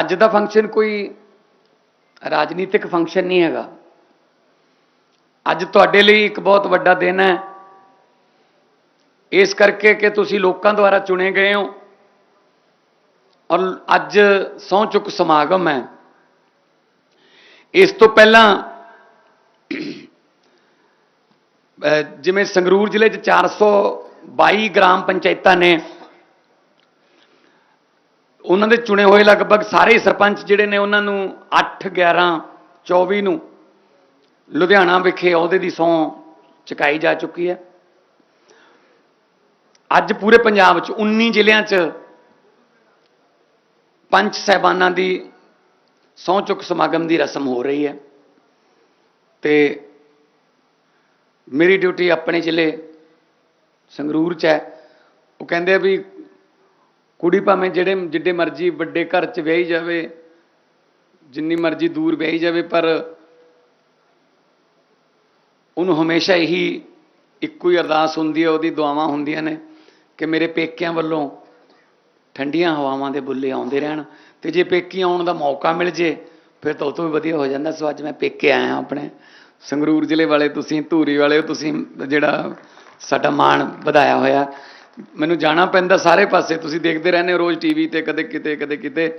ਅੱਜ ਦਾ ਫੰਕਸ਼ਨ ਕੋਈ ਰਾਜਨੀਤਿਕ ਫੰਕਸ਼ਨ ਨਹੀਂ ਹੈਗਾ। ਅੱਜ ਤੁਹਾਡੇ ਲਈ ਇੱਕ ਬਹੁਤ ਵੱਡਾ ਦਿਨ ਹੈ। ਇਸ ਕਰਕੇ ਕਿ ਤੁਸੀਂ ਲੋਕਾਂ ਦੁਆਰਾ ਚੁਣੇ ਗਏ ਹੋ। ਔਰ ਅੱਜ ਸਹੁੰ ਚੁੱਕ ਸਮਾਗਮ ਹੈ। ਇਸ ਤੋਂ ਪਹਿਲਾਂ ਜਿਵੇਂ ਸੰਗਰੂਰ ਜ਼ਿਲ੍ਹੇ 'ਚ 422 ਗ੍ਰਾਮ ਪੰਚਾਇਤਾਂ ਨੇ ਉਹਨਾਂ ਦੇ ਚੁਣੇ ਹੋਏ ਲਗਭਗ ਸਾਰੇ ਸਰਪੰਚ ਜਿਹੜੇ ਨੇ ਉਹਨਾਂ ਨੂੰ 8 11 24 ਨੂੰ ਲੁਧਿਆਣਾ ਵਿਖੇ ਅਹੁਦੇ ਦੀ ਸਹੁੰ ਚੁਕਾਈ ਜਾ ਚੁੱਕੀ ਹੈ। ਅੱਜ ਪੂਰੇ ਪੰਜਾਬ 'ਚ 19 ਜ਼ਿਲ੍ਹਿਆਂ 'ਚ ਪੰਚ ਸਹਿਬਾਨਾਂ ਦੀ ਸਹੁੰ ਚੁੱਕ ਸਮਾਗਮ ਦੀ ਰਸਮ ਹੋ ਰਹੀ ਹੈ ਤੇ ਮੇਰੀ ਡਿਊਟੀ ਆਪਣੇ ਜ਼ਿਲ੍ਹੇ ਸੰਗਰੂਰ 'ਚ ਹੈ। ਉਹ ਕਹਿੰਦੇ ਆ ਵੀ ਕੁੜੀ ਭਾਵੇਂ ਜਿਹੜੇ, ਜਿੱਡੇ ਮਰਜ਼ੀ ਵੱਡੇ ਘਰ 'ਚ ਵਿਆਹੀ ਜਾਵੇ, ਜਿੰਨੀ ਮਰਜ਼ੀ ਦੂਰ ਵਿਆਹੀ ਜਾਵੇ, ਪਰ ਉਹਨੂੰ ਹਮੇਸ਼ਾ ਇਹੀ ਇੱਕੋ ਹੀ ਅਰਦਾਸ ਹੁੰਦੀ ਹੈ, ਉਹਦੀ ਦੁਆਵਾਂ ਹੁੰਦੀਆਂ ਨੇ ਕਿ ਮੇਰੇ ਪੇਕਿਆਂ ਵੱਲੋਂ ਠੰਡੀਆਂ ਹਵਾਵਾਂ ਦੇ ਬੁੱਲੇ ਆਉਂਦੇ ਰਹਿਣ ਤੇ ਜੇ ਪੇਕੀ ਆਉਣ ਦਾ ਮੌਕਾ ਮਿਲ ਜੇ, ਫਿਰ ਤਾਂ ਉਹ ਤੋਂ ਵੀ ਵਧੀਆ ਹੋ ਜਾਂਦਾ। ਸੋ ਅੱਜ ਮੈਂ ਪੇਕੇ ਆਇਆ ਆਪਣੇ ਸੰਗਰੂਰ ਜ਼ਿਲ੍ਹੇ ਵਾਲੇ, ਤੁਸੀਂ ਧੂਰੀ ਵਾਲੇ ਤੁਸੀਂ ਜਿਹੜਾ ਸਾਡਾ ਮਾਣ ਵਧਾਇਆ ਹੋਇਆ। ਮੈਨੂੰ ਜਾਣਾ ਪੈਂਦਾ ਸਾਰੇ ਪਾਸੇ, ਤੁਸੀਂ ਦੇਖਦੇ ਰਹਿੰਦੇ ਹੋ ਰੋਜ਼ ਟੀਵੀ ਤੇ, ਕਦੇ ਕਿਤੇ ਕਦੇ ਕਿਤੇ।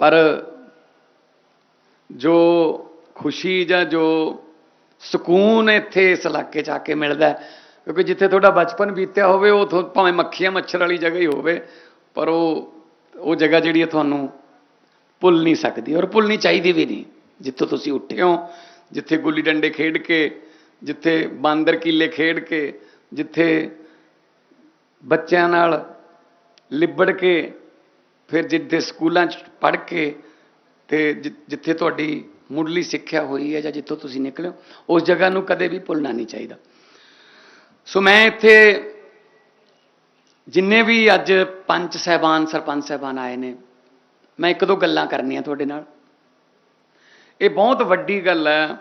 ਪਰ ਜੋ ਖੁਸ਼ੀ ਜਾਂ ਜੋ ਸਕੂਨ ਇੱਥੇ ਇਸ ਇਲਾਕੇ 'ਚ ਆ ਕੇ ਮਿਲਦਾ ਕਿਉਂਕਿ ਜਿੱਥੇ ਤੁਹਾਡਾ ਬਚਪਨ ਬੀਤਿਆ ਹੋਵੇ, ਉਹ ਭਾਵੇਂ ਮੱਖੀਆਂ ਮੱਛਰ ਵਾਲੀ ਜਗ੍ਹਾ ਹੀ ਹੋਵੇ, ਪਰ ਉਹ ਉਹ ਜਗ੍ਹਾ ਜਿਹੜੀ ਹੈ ਤੁਹਾਨੂੰ ਭੁੱਲ ਨਹੀਂ ਸਕਦੀ ਔਰ ਭੁੱਲਣੀ ਚਾਹੀਦੀ ਵੀ ਨਹੀਂ। ਜਿੱਥੋਂ ਤੁਸੀਂ ਉੱਠੇ ਹੋ, ਜਿੱਥੇ ਗੁੱਲੀ ਡੰਡੇ ਖੇਡ ਕੇ, ਜਿੱਥੇ ਬਾਂਦਰ ਕੀਲੇ ਖੇਡ ਕੇ, ਜਿੱਥੇ ਬੱਚਿਆਂ ਨਾਲ ਲਿਬੜ ਕੇ, ਫਿਰ ਜਿੱਥੇ ਸਕੂਲਾਂ 'ਚ ਪੜ੍ਹ ਕੇ ਤੇ ਜਿ- ਜਿੱਥੇ ਤੁਹਾਡੀ ਮੁੱਢਲੀ ਸਿੱਖਿਆ ਹੋਈ ਹੈ ਜਾਂ ਜਿੱਥੋਂ ਤੁਸੀਂ ਨਿਕਲੇ ਹੋ, ਉਸ ਜਗ੍ਹਾ ਨੂੰ ਕਦੇ ਵੀ ਭੁੱਲਣਾ ਨਹੀਂ ਚਾਹੀਦਾ। ਸੋ ਮੈਂ ਇੱਥੇ ਜਿੰਨੇ ਵੀ ਅੱਜ ਪੰਚ ਸਹਿਬਾਨ, ਸਰਪੰਚ ਸਹਿਬਾਨ ਆਏ ਨੇ, ਮੈਂ ਇੱਕ ਦੋ ਗੱਲਾਂ ਕਰਨੀਆਂ ਤੁਹਾਡੇ ਨਾਲ। ਇਹ ਬਹੁਤ ਵੱਡੀ ਗੱਲ ਹੈ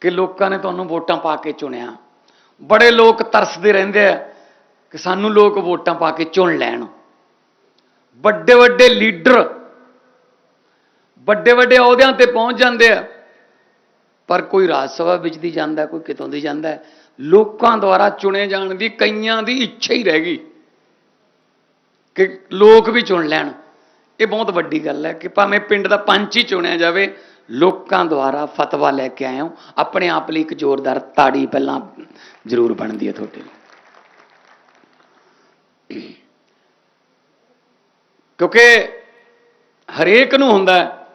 ਕਿ ਲੋਕਾਂ ਨੇ ਤੁਹਾਨੂੰ ਵੋਟਾਂ ਪਾ ਕੇ ਚੁਣਿਆ। ਬੜੇ ਲੋਕ ਤਰਸਦੇ ਰਹਿੰਦੇ ਆ ਕਿ ਸਾਨੂੰ ਲੋਕ ਵੋਟਾਂ ਪਾ ਕੇ ਚੁਣ ਲੈਣ। ਵੱਡੇ ਵੱਡੇ ਲੀਡਰ, ਵੱਡੇ ਵੱਡੇ ਅਹੁਦਿਆਂ ਤੇ ਪਹੁੰਚ ਜਾਂਦੇ ਆ। ਪਰ ਕੋਈ ਰਾਜ ਸਭਾ ਵਿੱਚ ਦੀ ਜਾਂਦਾ, ਕੋਈ ਕਿਤੋਂ ਦੀ ਜਾਂਦਾ। ਲੋਕਾਂ ਦੁਆਰਾ ਚੁਣੇ ਜਾਣ ਦੀ ਕਈਆਂ ਦੀ ਇੱਛਾ ਹੀ ਰਹਿ ਗਈ ਕਿ ਲੋਕ ਵੀ ਚੁਣ ਲੈਣ। ਇਹ ਬਹੁਤ ਵੱਡੀ ਗੱਲ ਹੈ ਕਿ ਭਾਵੇਂ ਪਿੰਡ ਦਾ ਪੰਚ ਹੀ ਚੁਣਿਆ ਜਾਵੇ, ਲੋਕਾਂ ਦੁਆਰਾ ਫਤਵਾ ਲੈ ਕੇ ਆਏ ਹੋ। ਆਪਣੇ ਆਪ ਲਈ ਇੱਕ ਜ਼ੋਰਦਾਰ ਤਾੜੀ ਪਹਿਲਾਂ ਜ਼ਰੂਰ ਬਣਦੀ ਹੈ ਤੁਹਾਡੇ ਲਈ। ਕਿਉਂਕਿ ਹਰੇਕ ਨੂੰ ਹੁੰਦਾ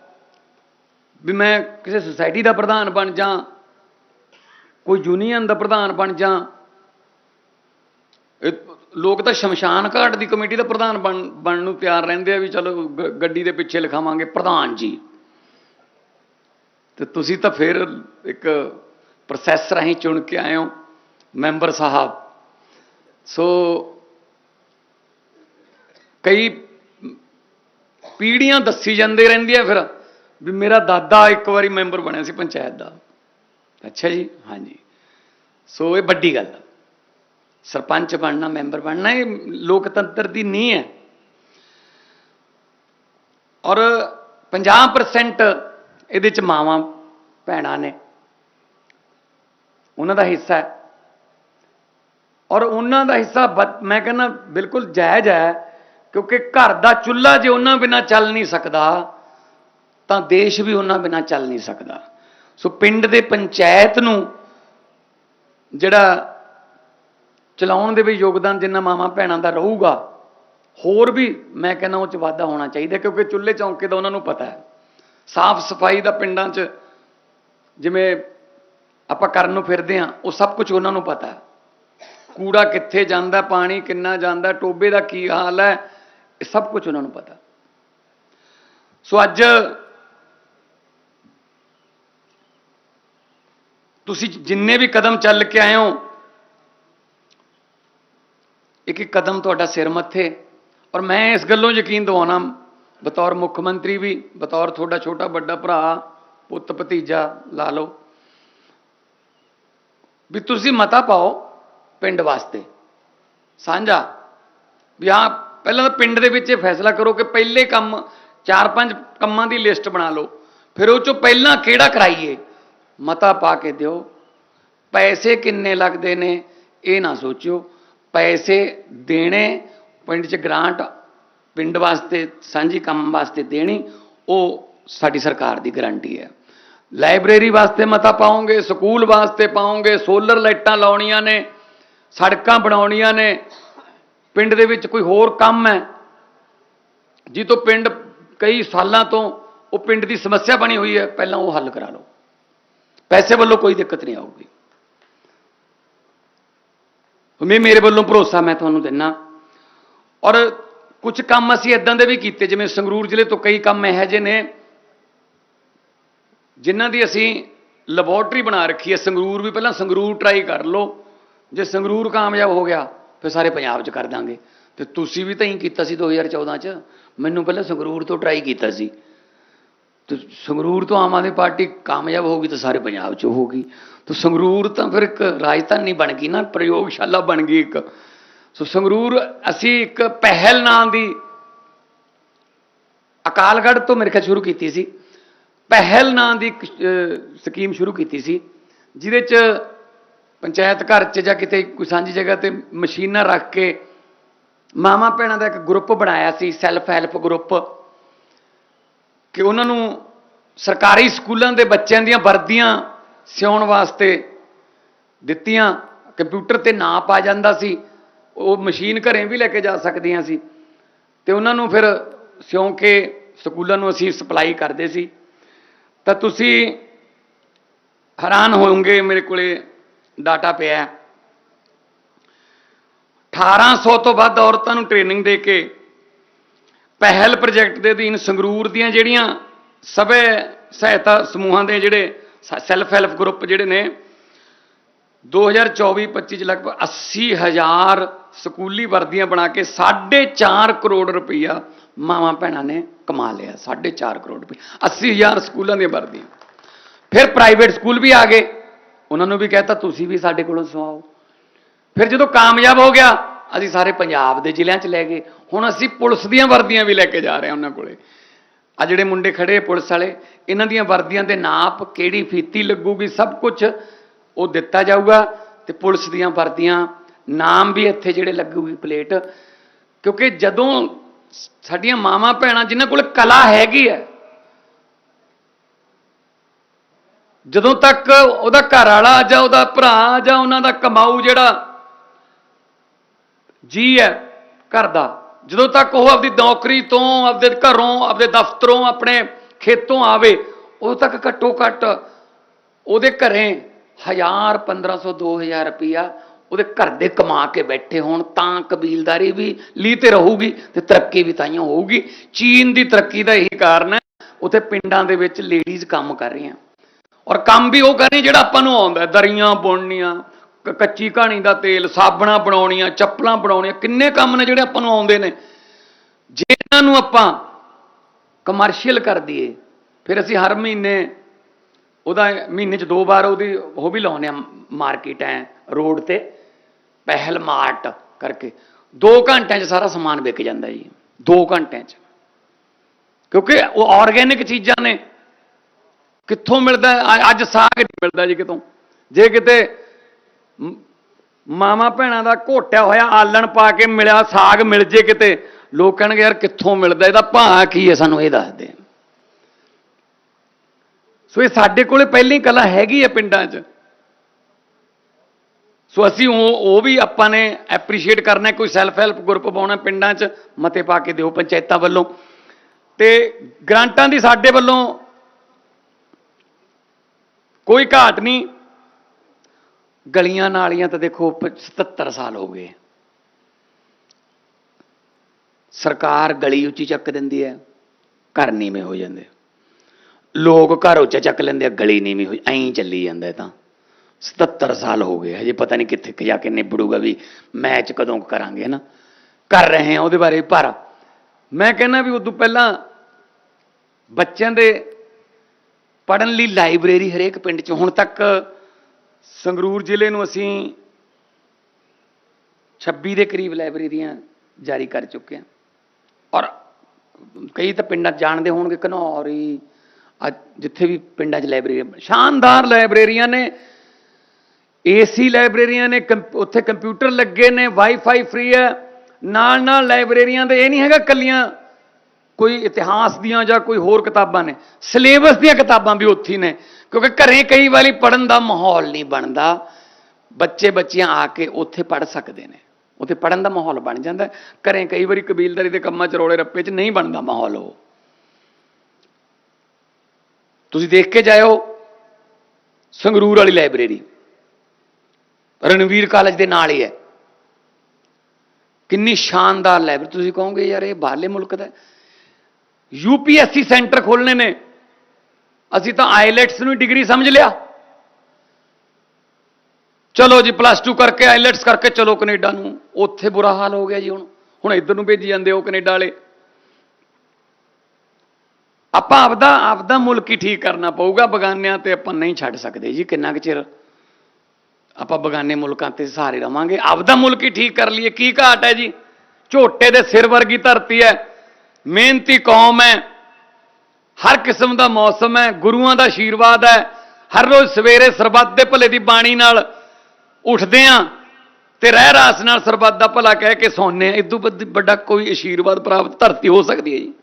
ਵੀ ਮੈਂ ਕਿਸੇ ਸੁਸਾਇਟੀ ਦਾ ਪ੍ਰਧਾਨ ਬਣ ਜਾ, ਕੋਈ ਯੂਨੀਅਨ ਦਾ ਪ੍ਰਧਾਨ ਬਣ ਜਾ ਲੋਕ ਤਾਂ ਸ਼ਮਸ਼ਾਨ ਘਾਟ ਦੀ ਕਮੇਟੀ ਦਾ ਪ੍ਰਧਾਨ ਬਣ, ਬਣਨ ਨੂੰ ਤਿਆਰ ਰਹਿੰਦੇ ਆ ਵੀ ਚਲੋ ਗ- ਗੱਡੀ ਦੇ ਪਿੱਛੇ ਲਿਖਾਵਾਂਗੇ ਪ੍ਰਧਾਨ ਜੀ। ਤੇ ਤੁਸੀਂ ਤਾਂ ਫਿਰ ਇੱਕ ਪ੍ਰੋਸੈਸ ਰਾਹੀਂ ਚੁਣ ਕੇ ਆਏ ਹੋ, ਮੈਂਬਰ ਸਾਹਿਬ। ਸੋ ਕਈ ਪੀੜ੍ਹੀਆਂ ਦੱਸੀ ਜਾਂਦੇ ਰਹਿੰਦੀਆਂ ਫਿਰ ਵੀ ਮੇਰਾ ਦਾਦਾ ਇੱਕ ਵਾਰੀ ਮੈਂਬਰ ਬਣਿਆ ਸੀ ਪੰਚਾਇਤ ਦਾ। ਅੱਛਾ ਜੀ, ਹਾਂਜੀ। ਸੋ ਇਹ ਵੱਡੀ ਗੱਲ ਆ। ਸਰਪੰਚ ਬਣਨਾ, ਮੈਂਬਰ ਬਣਨਾ, ਇਹ ਲੋਕਤੰਤਰ ਦੀ ਨੀਂਹ ਹੈ। ਔਰ 50% ਇਹਦੇ ਚ ਮਾਵਾਂ, ਭੈਣਾਂ ਨੇ। ਉਹਨਾਂ ਦਾ ਹਿੱਸਾ ਹੈ। ਔਰ ਉਹਨਾਂ ਦਾ ਹਿੱਸਾ ਬ- ਮੈਂ ਕਹਿੰਦਾ ਬਿਲਕੁਲ ਜਾਇਜ਼ ਹੈ ਕਿਉਂਕਿ ਘਰ ਦਾ ਚੁੱਲ੍ਹਾ ਜੇ ਉਹਨਾਂ ਬਿਨਾ ਚੱਲ ਨਹੀਂ ਸਕਦਾ, ਤਾਂ ਦੇਸ਼ ਵੀ ਉਹਨਾਂ ਬਿਨਾ ਚੱਲ ਨਹੀਂ ਸਕਦਾ। ਸੋ ਪਿੰਡ ਦੇ ਪੰਚਾਇਤ ਨੂੰ ਜਿਹੜਾ ਚਲਾਉਣ ਦੇ ਵਿੱਚ ਯੋਗਦਾਨ ਜਿੰਨਾ ਮਾਵਾਂ ਭੈਣਾਂ ਦਾ ਰਹੂਗਾ, ਹੋਰ ਵੀ ਮੈਂ ਕਹਿੰਦਾ ਉਹ ਚ ਵਾਧਾ ਹੋਣਾ ਚਾਹੀਦਾ, ਕਿਉਂਕਿ ਚੁੱਲ੍ਹੇ ਚੌਂਕੇ ਦਾ ਉਹਨਾਂ ਨੂੰ ਪਤਾ ਹੈ। ਸਾਫ਼ ਸਫ਼ਾਈ ਦਾ ਪਿੰਡਾਂ 'ਚ ਜਿਵੇਂ ਆਪਾਂ ਕਰਨ ਨੂੰ ਫਿਰਦੇ ਹਾਂ, ਉਹ ਸਭ ਕੁਝ ਉਹਨਾਂ ਨੂੰ ਪਤਾ ਹੈ। ਕੂੜਾ ਕਿੱਥੇ ਜਾਂਦਾ, ਪਾਣੀ ਕਿੰਨਾ ਜਾਂਦਾ ਟੋਬੇ ਦਾ ਕੀ ਹਾਲ ਹੈ ਇਹ ਸਭ ਕੁਝ ਉਹਨਾਂ ਨੂੰ ਪਤਾ ਸੋ ਅੱਜ ਤੁਸੀਂ ਜਿੰਨੇ ਵੀ ਕਦਮ ਚੱਲ ਕੇ ਆਏ ਹੋ ਇੱਕ ਇੱਕ ਕਦਮ ਤੁਹਾਡਾ ਸਿਰ ਮੱਥੇ ਔਰ ਮੈਂ ਇਸ ਗੱਲੋਂ ਯਕੀਨ ਦਿਵਾਉਣਾ ਬਤੌਰ ਮੁੱਖ ਮੰਤਰੀ ਵੀ ਬਤੌਰ ਤੁਹਾਡਾ ਛੋਟਾ ਵੱਡਾ ਭਰਾ ਪੁੱਤ ਭਤੀਜਾ ਲਾ ਲਓ ਵੀ ਤੁਸੀਂ ਮਤਾ ਪਾਓ ਪਿੰਡ ਵਾਸਤੇ ਸਾਂਝਾ ਵੀ ਹਾਂ ਪਹਿਲਾਂ ਤਾਂ ਪਿੰਡ ਦੇ ਵਿੱਚ ਇਹ ਫੈਸਲਾ ਕਰੋ ਕਿ ਪਹਿਲੇ ਕੰਮ ਚਾਰ ਪੰਜ ਕੰਮਾਂ ਦੀ ਲਿਸਟ ਬਣਾ ਲਓ। ਫਿਰ ਉਹ ਚੋਂ ਪਹਿਲਾਂ ਕਿਹੜਾ ਕਰਾਈਏ? ਮਤਾ ਪਾ ਕੇ ਦਿਓ। ਪੈਸੇ ਕਿੰਨੇ ਲੱਗਦੇ ਨੇ, ਇਹ ਨਾ ਸੋਚਿਓ। ਪੈਸੇ ਦੇਣੇ, ਪਿੰਡ 'ਚ ਗ੍ਰਾਂਟ ਪਿੰਡ ਵਾਸਤੇ, ਸਾਂਝੀ ਕੰਮ ਵਾਸਤੇ ਦੇਣੀ, ਉਹ ਸਾਡੀ ਸਰਕਾਰ ਦੀ ਗਾਰੰਟੀ ਹੈ। ਲਾਇਬ੍ਰੇਰੀ ਵਾਸਤੇ ਮਤਾ ਪਾਉਂਗੇ ਸਕੂਲ ਵਾਸਤੇ ਪਾਉਂਗੇ ਸੋਲਰ ਲਾਈਟਾਂ ਲਾਉਣੀਆਂ ਨੇ, ਸੜਕਾਂ ਬਣਾਉਣੀਆਂ ਨੇ ਪਿੰਡ ਦੇ ਵਿੱਚ ਕੋਈ ਹੋਰ ਕੰਮ ਹੈ ਜੀ ਤੋਂ ਪਿੰਡ ਕਈ ਸਾਲਾਂ ਤੋਂ ਉਹ ਪਿੰਡ ਦੀ ਸਮੱਸਿਆ ਬਣੀ ਹੋਈ ਹੈ, ਪਹਿਲਾਂ ਉਹ ਹੱਲ ਕਰਾ ਲਓ। ਪੈਸੇ ਵੱਲੋਂ ਕੋਈ ਦਿੱਕਤ ਨਹੀਂ ਆਊਗੀ। ਮੈਂ ਮੇਰੇ ਵੱਲੋਂ ਭਰੋਸਾ ਮੈਂ ਤੁਹਾਨੂੰ ਦਿੰਨਾ। ਔਰ ਕੁਝ ਕੰਮ ਅਸੀਂ ਇਦਾਂ ਦੇ ਵੀ ਕੀਤੇ, ਜਿਵੇਂ ਸੰਗਰੂਰ ਜ਼ਿਲ੍ਹੇ ਤੋਂ ਕਈ ਕੰਮ ਇਹੋ ਜਿਹੇ ਨੇ, ਜਿਨ੍ਹਾਂ ਦੀ ਅਸੀਂ ਲੈਬੋਰਟਰੀ ਬਣਾ ਰੱਖੀ ਹੈ। ਸੰਗਰੂਰ ਵੀ ਪਹਿਲਾਂ ਸੰਗਰੂਰ ਟਰਾਈ ਕਰ ਲਓ। ਜੇ ਸੰਗਰੂਰ ਕਾਮਯਾਬ ਹੋ ਗਿਆ ਫਿਰ ਸਾਰੇ ਪੰਜਾਬ 'ਚ ਕਰ ਦਾਂਗੇ। ਤੇ ਤੁਸੀਂ ਵੀ ਤਾਂ ਹੀ ਕੀਤਾ ਸੀ 2014 'ਚ। ਮੈਨੂੰ ਪਹਿਲਾਂ ਸੰਗਰੂਰ ਤੋਂ ਟਰਾਈ ਕੀਤਾ ਸੀ। ਤੇ ਸੰਗਰੂਰ ਤੋਂ ਆਮ ਆਦਮੀ ਪਾਰਟੀ ਕਾਮਯਾਬ ਹੋਗੀ ਤਾਂ ਸਾਰੇ ਪੰਜਾਬ 'ਚ ਹੋਗੀ ਤਾਂ ਸੰਗਰੂਰ ਤਾਂ ਫਿਰ ਇੱਕ ਰਾਜਧਾਨੀ ਬਣ ਗਈ ਨਾ, ਪ੍ਰਯੋਗਸ਼ਾਲਾ ਬਣ ਗਈ ਇੱਕ। ਸੋ ਸੰਗਰੂਰ ਅਸੀਂ ਇੱਕ ਪਹਿਲ ਨਾਂ ਦੀ ਅਕਾਲਗੜ੍ਹ ਤੋਂ ਮੇਰੇ ਖਿਆਲ ਸ਼ੁਰੂ ਕੀਤੀ ਸੀ। ਪਹਿਲ ਨਾਂ ਦੀ ਸਕੀਮ ਸ਼ੁਰੂ ਕੀਤੀ ਸੀ। ਜਿਹਦੇ 'ਚ ਪੰਚਾਇਤ ਘਰ 'ਚ ਜਾਂ ਕਿਤੇ ਕੋਈ ਸਾਂਝੀ ਜਗ੍ਹਾ ਤੇ ਮਸ਼ੀਨਾਂ ਰੱਖ ਕੇ ਮਾਮਾ ਭੈਣਾਂ ਦਾ ਇੱਕ ਗਰੁੱਪ ਬਣਾਇਆ ਸੀ ਸੈਲਫ ਹੈਲਪ ਗਰੁੱਪ ਕਿ ਉਹਨਾਂ ਨੂੰ ਸਰਕਾਰੀ ਸਕੂਲਾਂ ਦੇ ਬੱਚਿਆਂ ਦੀਆਂ ਵਰਦੀਆਂ ਸਿਉਣ ਵਾਸਤੇ ਦਿੱਤੀਆਂ ਕੰਪਿਊਟਰ ਤੇ ਨਾਪ ਆ ਜਾਂਦਾ ਸੀ, ਉਹ ਮਸ਼ੀਨ ਘਰੇ ਵੀ ਲੈ ਕੇ ਜਾ ਸਕਦੀਆਂ ਸੀ, ਤੇ ਉਹਨਾਂ ਨੂੰ ਫਿਰ ਸਿਉਂ ਕੇ ਸਕੂਲਾਂ ਨੂੰ ਅਸੀਂ ਸਪਲਾਈ ਕਰਦੇ ਸੀ। ਤਾਂ ਤੁਸੀਂ ਹੈਰਾਨ ਹੋਵੋਗੇ ਮੇਰੇ ਕੋਲੇ ਡਾਟਾ ਪਿਆ ਹੈ। 1800 ਤੋਂ ਵੱਧ ਔਰਤਾਂ ਨੂੰ ਟ੍ਰੇਨਿੰਗ ਦੇ ਕੇ ਪਹਿਲ ਪ੍ਰੋਜੈਕਟ ਦੇ ਅਧੀਨ ਸੰਗਰੂਰ ਦੀਆਂ ਜਿਹੜੀਆਂ ਸਭੇ ਸਹਾਇਤਾ ਸਮੂਹਾਂ ਦੇ ਜਿਹੜੇ ਸੈਲਫ ਹੈਲਪ ਗਰੁੱਪ ਜਿਹੜੇ ਨੇ 2024-25 ਚ ਲਗਭਗ 80000 ਸਕੂਲੀ ਵਰਦੀਆਂ ਬਣਾ ਕੇ 4.5 ਕਰੋੜ ਰੁਪਈਆ ਮਾਵਾਂ ਭੈਣਾਂ ਨੇ ਕਮਾ ਲਿਆ 4.5 ਕਰੋੜ ਰੁਪਏ 80000 ਸਕੂਲਾਂ ਦੀਆਂ ਵਰਦੀਆਂ ਫਿਰ ਪ੍ਰਾਈਵੇਟ ਸਕੂਲ ਵੀ ਆ ਗਏ ਉਹਨਾਂ ਨੂੰ ਵੀ ਕਹਿਤਾ, ਤੁਸੀਂ ਵੀ ਸਾਡੇ ਕੋਲੋਂ ਸਵਾਓ। ਫਿਰ ਜਦੋਂ ਕਾਮਯਾਬ ਹੋ ਗਿਆ, ਅਸੀਂ ਸਾਰੇ ਪੰਜਾਬ ਦੇ ਜ਼ਿਲ੍ਹਿਆਂ 'ਚ ਲੈ ਗਏ। ਹੁਣ ਅਸੀਂ ਪੁਲਿਸ ਦੀਆਂ ਵਰਦੀਆਂ ਵੀ ਲੈ ਕੇ ਜਾ ਰਹੇ ਹਾਂ ਉਹਨਾਂ ਕੋਲੇ। ਆ ਜਿਹੜੇ ਮੁੰਡੇ ਖੜੇ ਪੁਲਿਸ ਵਾਲੇ, ਇਹਨਾਂ ਦੀਆਂ ਵਰਦੀਆਂ ਦੇ ਨਾਪ, ਕਿਹੜੀ ਫੀਤੀ ਲੱਗੂਗੀ, ਸਭ ਕੁਝ ਉਹ ਦਿੱਤਾ ਜਾਊਗਾ ਤੇ ਪੁਲਿਸ ਦੀਆਂ ਵਰਦੀਆਂ, ਨਾਮ ਵੀ ਇੱਥੇ ਜਿਹੜੇ ਲੱਗੂਗੀ ਪਲੇਟ। ਕਿਉਂਕਿ ਜਦੋਂ ਸਾਡੀਆਂ ਮਾਵਾਂ ਭੈਣਾਂ ਜਿਨ੍ਹਾਂ ਕੋਲ ਕਲਾ ਹੈਗੀ ਹੈ ਜਦੋਂ ਤੱਕ ਉਹਦਾ ਘਰ ਵਾਲਾ ਜਾਂ ਉਹਦਾ ਭਰਾ ਜਾਂ ਉਹਨਾਂ ਦਾ ਕਮਾਊ ਜਿਹੜਾ ਜੀ ਹੈ ਘਰ ਦਾ, ਜਦੋਂ ਤੱਕ ਉਹ ਆਪਦੀ ਨੌਕਰੀ ਤੋਂ, ਆਪਦੇ ਘਰੋਂ, ਆਪਦੇ ਦਫ਼ਤਰੋਂ, ਆਪਣੇ ਖੇਤੋਂ ਆਵੇ, ਉਦੋਂ ਤੱਕ ਘੱਟੋ ਘੱਟ ਉਹਦੇ ਘਰੇ 1000 1500 2000 ਰੁਪਿਆ ਉਹਦੇ ਘਰ ਦੇ ਕਮਾ ਕੇ ਬੈਠੇ ਹੋਣ, ਤਾਂ ਕਬੀਲਦਾਰੀ ਵੀ ਲੀ ਤੇ ਰਹੂਗੀ ਤੇ ਤਰੱਕੀ ਵੀ ਤਾਈਓ ਹੋਊਗੀ। ਚੀਨ ਦੀ ਤਰੱਕੀ ਦਾ ਇਹੀ ਕਾਰਨ ਹੈ, ਉੱਥੇ ਪਿੰਡਾਂ ਦੇ ਵਿੱਚ ਲੇਡੀਜ਼ ਕੰਮ ਕਰ ਰਹੀਆਂ। ਔਰ ਕੰਮ ਵੀ ਉਹ ਕਰ ਰਹੀ ਜਿਹੜਾ ਆਪਾਂ ਨੂੰ ਆਉਂਦਾ ਦਰੀਆਂ ਬੁਣਨੀਆਂ ਕੱਚੀ ਕਹਾਣੀ ਦਾ ਤੇਲ, ਸਾਬਣਾ ਬਣਾਉਣੀਆਂ, ਚੱਪਲਾਂ ਬਣਾਉਣੀਆਂ, ਕਿੰਨੇ ਕੰਮ ਨੇ ਜਿਹੜੇ ਆਪਾਂ ਨੂੰ ਆਉਂਦੇ ਨੇ। ਜੇ ਇਹਨਾਂ ਨੂੰ ਆਪਾਂ ਕਮਰਸ਼ੀਅਲ ਕਰ ਦਈਏ, ਫਿਰ ਅਸੀਂ ਹਰ ਮਹੀਨੇ ਉਹਦਾ ਮਹੀਨੇ 'ਚ ਦੋ ਵਾਰ ਉਹਦੀ ਉਹ ਵੀ ਲਾਉਨੇ ਆ ਮਾਰਕੀਟ ਐ ਰੋਡ ਤੇ, ਪਹਿਲ ਮਾਰਟ ਕਰਕੇ। 2 ਘੰਟਿਆਂ 'ਚ ਸਾਰਾ ਸਮਾਨ ਵਿਕ ਜਾਂਦਾ ਜੀ 2 ਘੰਟਿਆਂ 'ਚ। ਕਿਉਂਕਿ ਉਹ ਆਰਗੇਨਿਕ ਚੀਜ਼ਾਂ ਨੇ ਕਿੱਥੋਂ ਮਿਲਦਾ ਅੱਜ ਸਾਗ ਨਹੀਂ ਮਿਲਦਾ ਜੀ ਕਿਤੋਂ। ਜੇ ਕਿਤੇ ਮ- ਮਾਵਾਂ ਭੈਣਾਂ ਦਾ ਘੋਟਿਆ ਹੋਇਆ ਆਲਣ ਪਾ ਕੇ ਮਿਲਿਆ, ਸਾਗ ਮਿਲ ਜੇ ਕਿਤੇ, ਲੋਕ ਕਹਿਣਗੇ, ਯਾਰ, ਕਿੱਥੋਂ ਮਿਲਦਾ? ਇਹਦਾ ਭਾਅ ਕੀ ਹੈ? ਸਾਨੂੰ ਇਹ ਦੱਸਦੇ ਸੋ ਇਹ ਸਾਡੇ ਕੋਲੇ ਪਹਿਲੀ ਕਲਾ ਹੈਗੀ ਹੈ ਪਿੰਡਾਂ 'ਚ। ਸੋ ਅਸੀਂ ਉਹ ਉਹ ਵੀ ਆਪਾਂ ਨੇ ਐਪਰੀਸ਼ੀਏਟ ਕਰਨਾ ਕੋਈ ਸੈਲਫ ਹੈਲਪ ਗਰੁੱਪ ਪਾਉਣਾ ਪਿੰਡਾਂ 'ਚ, ਮਤੇ ਪਾ ਕੇ ਦਿਓ ਪੰਚਾਇਤਾਂ ਵੱਲੋਂ। ਤੇ ਗ੍ਰਾਂਟਾਂ ਦੀ ਸਾਡੇ ਵੱਲੋਂ ਕੋਈ ਘਾਟ ਨਹੀਂ ਗਲੀਆਂ ਨਾਲੀਆਂ ਤਾਂ ਦੇਖੋ ਪ- 77 ਸਾਲ ਹੋ ਗਏ ਸਰਕਾਰ ਗਲੀ ਉੱਚੀ ਚੱਕ ਦਿੰਦੀ ਹੈ ਘਰ ਨੀਵੇਂ ਹੋ ਜਾਂਦੇ ਲੋਕ ਘਰ ਉੱਚਾ ਚੱਕ ਲੈਂਦੇ ਆ ਗਲੀ ਨੀਵੀਂ ਹੋ ਐਂ ਚੱਲੀ ਜਾਂਦਾ ਇਹ ਤਾਂ 77 ਸਾਲ ਹੋ ਗਏ ਹਜੇ ਪਤਾ ਨਹੀਂ ਕਿੱਥੇ ਕੁ ਜਾ ਕੇ ਨਿਬੜੂਗਾ ਵੀ ਮੈਚ ਕਦੋਂ ਕੁ ਕਰਾਂਗੇ ਨਾ ਕਰ ਰਹੇ ਆ ਉਹਦੇ ਬਾਰੇ ਪਰ ਮੈਂ ਕਹਿੰਦਾ ਵੀ ਉਦੋਂ ਪਹਿਲਾਂ ਬੱਚਿਆਂ ਦੇ ਪੜਨ ਲਈ ਲਾਇਬ੍ਰੇਰੀ ਹਰੇਕ ਪਿੰਡ 'ਚ। ਹੁਣ ਤੱਕ ਸੰਗਰੂਰ ਜ਼ਿਲ੍ਹੇ ਨੂੰ ਅਸੀਂ 26 ਦੇ ਕਰੀਬ ਲਾਇਬ੍ਰੇਰੀਆਂ ਜਾਰੀ ਕਰ ਚੁੱਕੇ ਹਾਂ। ਔਰ ਕਈ ਤਾਂ ਪਿੰਡਾਂ ਜਾਣਦੇ ਹੋਣਗੇ, ਘਨੌਰੀ ਅੱਜ ਜਿੱਥੇ ਵੀ ਪਿੰਡਾਂ 'ਚ ਲਾਇਬ੍ਰੇਰੀ ਸ਼ਾਨਦਾਰ ਲਾਇਬ੍ਰੇਰੀਆਂ ਨੇ, ਏਸੀ ਲਾਇਬ੍ਰੇਰੀਆਂ ਨੇ, ਕੰਪ- ਉੱਥੇ ਕੰਪਿਊਟਰ ਲੱਗੇ ਨੇ, ਵਾਈਫਾਈ ਫ੍ਰੀ ਹੈ। ਨਾਲ ਨਾਲ ਲਾਇਬ੍ਰੇਰੀਆਂ ਦੇ, ਇਹ ਨਹੀਂ ਹੈਗਾ ਕੱਲੀਆਂ ਕੋਈ ਇਤਿਹਾਸ ਦੀਆਂ ਜਾਂ ਕੋਈ ਹੋਰ ਕਿਤਾਬਾਂ ਨੇ, ਸਿਲੇਬਸ ਦੀਆਂ ਕਿਤਾਬਾਂ ਵੀ ਉੱਥੇ ਨੇ, ਕਿਉਂਕਿ ਘਰੇ ਕਈ ਵਾਰੀ ਪੜਨ ਦਾ ਮਾਹੌਲ ਨਹੀਂ ਬਣਦਾ। ਬੱਚੇ ਬੱਚੀਆਂ ਆ ਕੇ ਉੱਥੇ ਪੜ ਸਕਦੇ ਨੇ, ਉੱਥੇ ਪੜਨ ਦਾ ਮਾਹੌਲ ਬਣ ਜਾਂਦਾ। ਹੈ। ਘਰੇ ਕਈ ਵਾਰੀ ਕਬੀਲਦਾਰੀ ਦੇ ਕੰਮਾਂ 'ਚ ਰੋਲੇ ਰੱਪੇ 'ਚ ਨਹੀਂ ਬਣਦਾ ਮਾਹੌਲ ਉਹ। ਤੁਸੀਂ ਦੇਖ ਕੇ ਜਾਇਓ, ਸੰਗਰੂਰ ਵਾਲੀ ਲਾਇਬ੍ਰੇਰੀ, ਰਣਵੀਰ ਕਾਲਜ ਦੇ ਨਾਲ ਹੀ ਹੈ। ਕਿੰਨੀ ਸ਼ਾਨਦਾਰ ਲਾਇਬ੍ਰੇਰੀ, ਤੁਸੀਂ ਕਹੋਗੇ ਯਾਰ ਇਹ ਬਾਹਰਲੇ ਮੁਲਕ ਦਾ ਯੂਪੀਐਸਸੀ ਸੈਂਟਰ ਖੋਲਣੇ ਨੇ। ਅਸੀਂ ਤਾਂ ਆਈਲੈਟਸ ਨੂੰ ਡਿਗਰੀ ਸਮਝ ਲਿਆ। ਚਲੋ ਜੀ ਪਲੱਸ 2 ਕਰਕੇ ਆਈਲੈਟਸ ਕਰਕੇ ਚਲੋ ਕੈਨੇਡਾ ਨੂੰ। ਉੱਥੇ ਬੁਰਾ ਹਾਲ ਹੋ ਗਿਆ ਜੀ ਹੁਣ। ਹੁਣ ਇੱਧਰ ਨੂੰ ਭੇਜੀ ਜਾਂਦੇ ਉਹ ਕੈਨੇਡਾ ਵਾਲੇ। ਆਪਾਂ ਆਪਦਾ ਆਪਦਾ ਮੁਲਕ ਹੀ ਠੀਕ ਕਰਨਾ ਪਊਗਾ। ਬਗਾਨਿਆਂ ਤੇ ਆਪਾਂ ਨਹੀਂ ਛੱਡ ਸਕਦੇ ਜੀ ਕਿੰਨਾ ਕੁ ਚਿਰ। ਆਪਾਂ ਬਗਾਨੇ ਮੁਲਕਾਂ ਤੇ ਸਹਾਰੇ ਰਵਾਂਗੇ। ਆਪਦਾ ਮੁਲਕ ਹੀ ਠੀਕ ਕਰ ਲਈਏ। ਕੀ ਘਾਟ ਹੈ ਜੀ? ਝੋਟੇ ਦੇ ਸਿਰ ਵਰਗੀ ਧਰਤੀ ਹੈ। ਮਿਹਨਤੀ ਕੌਮ ਹੈ। ਹਰ ਕਿਸਮ ਦਾ ਮੌਸਮ ਹੈ। ਗੁਰੂਆਂ ਦਾ ਆਸ਼ੀਰਵਾਦ ਹੈ। ਹਰ ਰੋਜ਼ ਸਵੇਰੇ ਸਰਬੱਤ ਦੇ ਭਲੇ ਦੀ ਬਾਣੀ ਨਾਲ ਉੱਠਦੇ ਆਂ ਤੇ ਰਹਿ ਰਾਸ ਨਾਲ ਸਰਬੱਤ ਦਾ ਭਲਾ ਕਹਿ ਕੇ ਸੌਂਦੇ ਆ ਇਦੋਂ ਵੱਡਾ ਕੋਈ ਆਸ਼ੀਰਵਾਦ ਪ੍ਰਾਪਤ ਧਰਤੀ ਹੋ ਸਕਦੀ ਹੈ ਜੀ।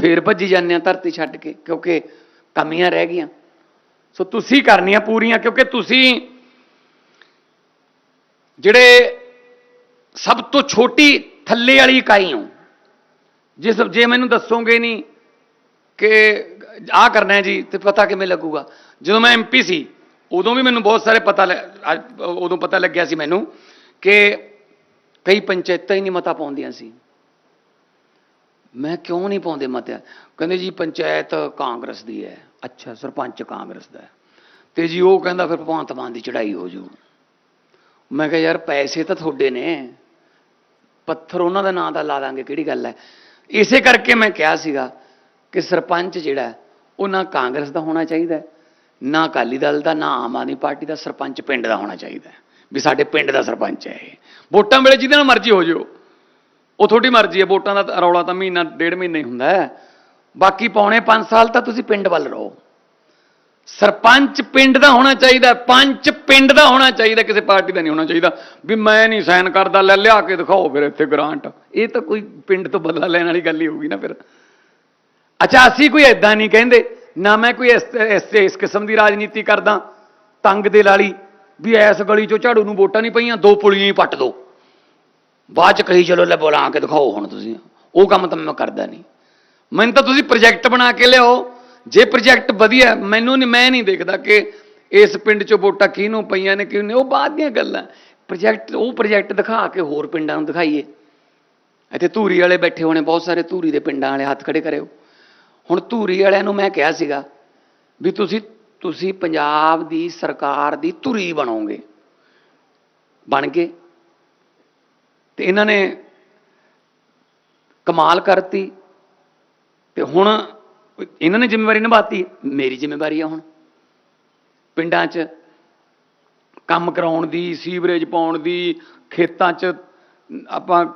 ਫੇਰ ਭੱਜੀ ਜਾਂਦੇ ਆ ਧਰਤੀ ਛੱਡ ਕੇ, ਕਿਉਂਕਿ ਕਮੀਆਂ ਰਹਿ ਗਈਆਂ। ਸੋ ਤੁਸੀਂ ਕਰਨੀਆਂ ਪੂਰੀਆਂ, ਕਿਉਂਕਿ ਤੁਸੀਂ ਜਿਹੜੇ ਸਭ ਤੋਂ ਛੋਟੀ ਥੱਲੇ ਵਾਲੀ ਇਕਾਈ ਹੋ। ਜੇ ਜਿਸ ਜੇ ਮੈਨੂੰ ਦੱਸੋਗੇ ਨਹੀਂ ਕਿ ਆਹ ਕਰਨਾ ਹੈ ਜੀ, ਤੇ ਪਤਾ ਕਿਵੇਂ ਲੱਗੂਗਾ? ਜਦੋਂ ਮੈਂ ਐਮਪੀ ਸੀ, ਉਦੋਂ ਵੀ ਮੈਨੂੰ ਬਹੁਤ ਸਾਰੇ ਪਤਾ ਲੱਗ- ਉਦੋਂ ਪਤਾ ਲੱਗਿਆ ਸੀ ਮੈਨੂੰ ਕਿ ਕਈ ਪੰਚਾਇਤਾਂ ਹੀ ਨਹੀਂ ਮਤਾ ਪਾਉਂਦੀਆਂ ਸੀ। ਮੈਂ ਕਿਉਂ ਨਹੀਂ ਪਾਉਂਦੇ ਮਤਾ? ਕਹਿੰਦੇ ਜੀ, ਪੰਚਾਇਤ ਕਾਂਗਰਸ ਦੀ ਹੈ। ਅੱਛਾ, ਸਰਪੰਚ ਕਾਂਗਰਸ ਦਾ ਹੈ। ਤੇ ਜੀ ਉਹ ਕਹਿੰਦਾ, ਫਿਰ ਭਗਵੰਤ ਮਾਨ ਦੀ ਚੜਾਈ ਹੋ ਜੂ। ਮੈਂ ਕਿਹਾ, ਯਾਰ, ਪੈਸੇ ਤਾਂ ਤੁਹਾਡੇ ਨੇ। ਪੱਥਰ ਉਹਨਾਂ ਦਾ ਨਾਂ ਦਾ ਲਾ ਦਾਂਗੇ ਕਿਹੜੀ ਗੱਲ ਹੈ? ਇਸੇ ਕਰਕੇ ਮੈਂ ਕਿਹਾ ਸੀਗਾ ਕਿ ਸਰਪੰਚ ਜਿਹੜਾ ਉਹ ਨਾ ਕਾਂਗਰਸ ਦਾ ਹੋਣਾ ਚਾਹੀਦਾ ਨਾ ਅਕਾਲੀ ਦਲ ਦਾ, ਨਾ ਆਮ ਆਦਮੀ ਪਾਰਟੀ ਦਾ, ਸਰਪੰਚ ਪਿੰਡ ਦਾ ਹੋਣਾ ਚਾਹੀਦਾ ਵੀ ਸਾਡੇ ਪਿੰਡ ਦਾ ਸਰਪੰਚ ਹੈ ਇਹ। ਵੋਟਾਂ ਵੇਲੇ ਜਿਹਦੇ ਨਾਲ ਮਰਜ਼ੀ ਹੋ ਜਿਓ। ਉਹ ਤੁਹਾਡੀ ਮਰਜ਼ੀ ਹੈ, ਵੋਟਾਂ ਦਾ ਰੌਲਾ ਤਾਂ ਮਹੀਨਾ, ਡੇਢ ਮਹੀਨਾ ਹੀ ਹੁੰਦਾ ਹੈ। ਬਾਕੀ ਪੌਣੇ 5 ਸਾਲ ਤਾਂ ਤੁਸੀਂ ਪਿੰਡ ਵੱਲ ਰਹੋ। ਸਰਪੰਚ ਪਿੰਡ ਦਾ ਹੋਣਾ ਚਾਹੀਦਾ, ਪੰਚ ਪਿੰਡ ਦਾ ਹੋਣਾ ਚਾਹੀਦਾ, ਕਿਸੇ ਪਾਰਟੀ ਦਾ ਨਹੀਂ ਹੋਣਾ ਚਾਹੀਦਾ। ਵੀ ਮੈਂ ਨਹੀਂ ਸਾਈਨ ਕਰਦਾ, ਲੈ ਲਿਆ ਕੇ ਦਿਖਾਓ ਫਿਰ ਇੱਥੇ ਗ੍ਰਾਂਟ ਇਹ ਤਾਂ ਕੋਈ ਪਿੰਡ ਤੋਂ ਬਦਲਾ ਲੈਣ ਵਾਲੀ ਗੱਲ ਹੀ ਹੋਊਗੀ ਨਾ ਫਿਰ। ਅੱਛਾ, ਅਸੀਂ ਕੋਈ ਐਦਾਂ ਨਹੀਂ ਕਹਿੰਦੇ, ਨਾ ਮੈਂ ਕੋਈ ਇਸ ਇਸ ਇਸ ਕਿਸਮ ਦੀ ਰਾਜਨੀਤੀ ਕਰਦਾ, ਤੰਗ ਦੇ ਲਾਲੀ, ਵੀ ਐਸ ਗਲੀ ਚੋਂ ਝਾੜੂ ਨੂੰ ਵੋਟਾਂ ਨਹੀਂ ਪਈਆਂ, ਦੋ ਪੁਲੀਆਂ ਹੀ ਪੱਟ ਦੋ। ਬਾਅਦ ਚ ਕਹੀ, ਚਲੋ ਲੈ ਬੁਲਾ ਕੇ ਦਿਖਾਓ ਹੁਣ ਤੁਸੀਂ। ਉਹ ਕੰਮ ਤਾਂ ਮੈਂ ਕਰਦਾ ਨਹੀਂ। ਮੈਨੂੰ ਤਾਂ ਤੁਸੀਂ ਪ੍ਰੋਜੈਕਟ ਬਣਾ ਕੇ ਲਿਆਓ। ਜੇ ਪ੍ਰੋਜੈਕਟ ਵਧੀਆ, ਮੈਨੂੰ ਨਹੀਂ ਮੈਂ ਨਹੀਂ ਦੇਖਦਾ ਕਿ ਇਸ ਪਿੰਡ ਚੋਂ ਵੋਟਾਂ ਕਿਹਨੂੰ ਪਈਆਂ ਨੇ, ਕਿਹਨੂੰ ਉਹ ਬਾਅਦ ਦੀਆਂ ਗੱਲਾਂ। ਪ੍ਰੋਜੈਕਟ ਉਹ ਪ੍ਰੋਜੈਕਟ ਦਿਖਾ ਕੇ ਹੋਰ ਪਿੰਡਾਂ ਨੂੰ ਦਿਖਾਈਏ। ਇੱਥੇ ਧੂਰੀ ਵਾਲੇ ਬੈਠੇ ਹੋਣੇ, ਬਹੁਤ ਸਾਰੇ ਧੂਰੀ ਦੇ ਪਿੰਡਾਂ ਵਾਲੇ ਹੱਥ ਖੜੇ ਕਰਿਓ। ਹੁਣ ਧੂਰੀ ਵਾਲਿਆਂ ਨੂੰ ਮੈਂ ਕਿਹਾ ਸੀਗਾ ਵੀ ਤੁਸੀਂ ਤੁਸੀਂ ਪੰਜਾਬ ਦੀ ਸਰਕਾਰ ਦੀ ਧੁਰੀ ਬਣੋਗੇ। ਬਣ ਗਏ ਤੇ ਇਹਨਾਂ ਨੇ ਕਮਾਲ ਕਰਤੀ। ਤੇ ਹੁਣ ਇਹਨਾਂ ਨੇ ਜ਼ਿੰਮੇਵਾਰੀ ਨਿਭਾਤੀ, ਮੇਰੀ ਜ਼ਿੰਮੇਵਾਰੀ ਆ ਹੁਣ। ਪਿੰਡਾਂ 'ਚ ਕੰਮ ਕਰਾਉਣ ਦੀ, ਸੀਵਰੇਜ ਪਾਉਣ ਦੀ, ਖੇਤਾਂ 'ਚ ਆਪਾਂ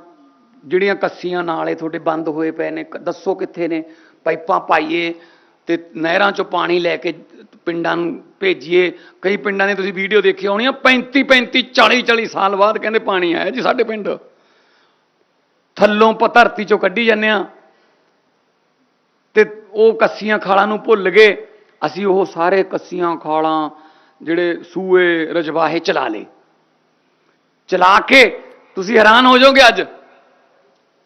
ਜਿਹੜੀਆਂ ਕੱਸੀਆਂ ਨਾਲੇ ਤੁਹਾਡੇ ਬੰਦ ਹੋਏ ਪਏ ਨੇ ਦੱਸੋ ਕਿੱਥੇ ਨੇ? ਪਾਈਪਾਂ ਪਾਈਏ ਤੇ ਨਹਿਰਾਂ 'ਚੋਂ ਪਾਣੀ ਲੈ ਕੇ ਪਿੰਡਾਂ ਨੂੰ ਭੇਜੀਏ। ਕਈ ਪਿੰਡਾਂ ਨੇ ਤੁਸੀਂ ਵੀਡੀਓ ਦੇਖੀ ਹੋਣੀ ਆ 35 35 40 40 ਸਾਲ ਬਾਅਦ ਕਹਿੰਦੇ ਪਾਣੀ ਆਇਆ ਜੀ ਸਾਡੇ ਪਿੰਡ। ਥੱਲੋਂ ਪ ਧਰਤੀ 'ਚੋਂ ਕੱਢੀ ਜਾਂਦੇ ਆ ਤੇ ਉਹ ਕੱਸੀਆਂ ਖਾਲਾਂ ਨੂੰ ਭੁੱਲ ਗਏ, ਅਸੀਂ ਉਹ ਸਾਰੇ ਕੱਸੀਆਂ ਖਾਲਾਂ ਜਿਹੜੇ ਸੂਏ ਰਜਵਾਹੇ ਚਲਾ ਲਏ। ਚਲਾ ਕੇ ਤੁਸੀਂ ਹੈਰਾਨ ਹੋ ਜਾਓਗੇ ਅੱਜ।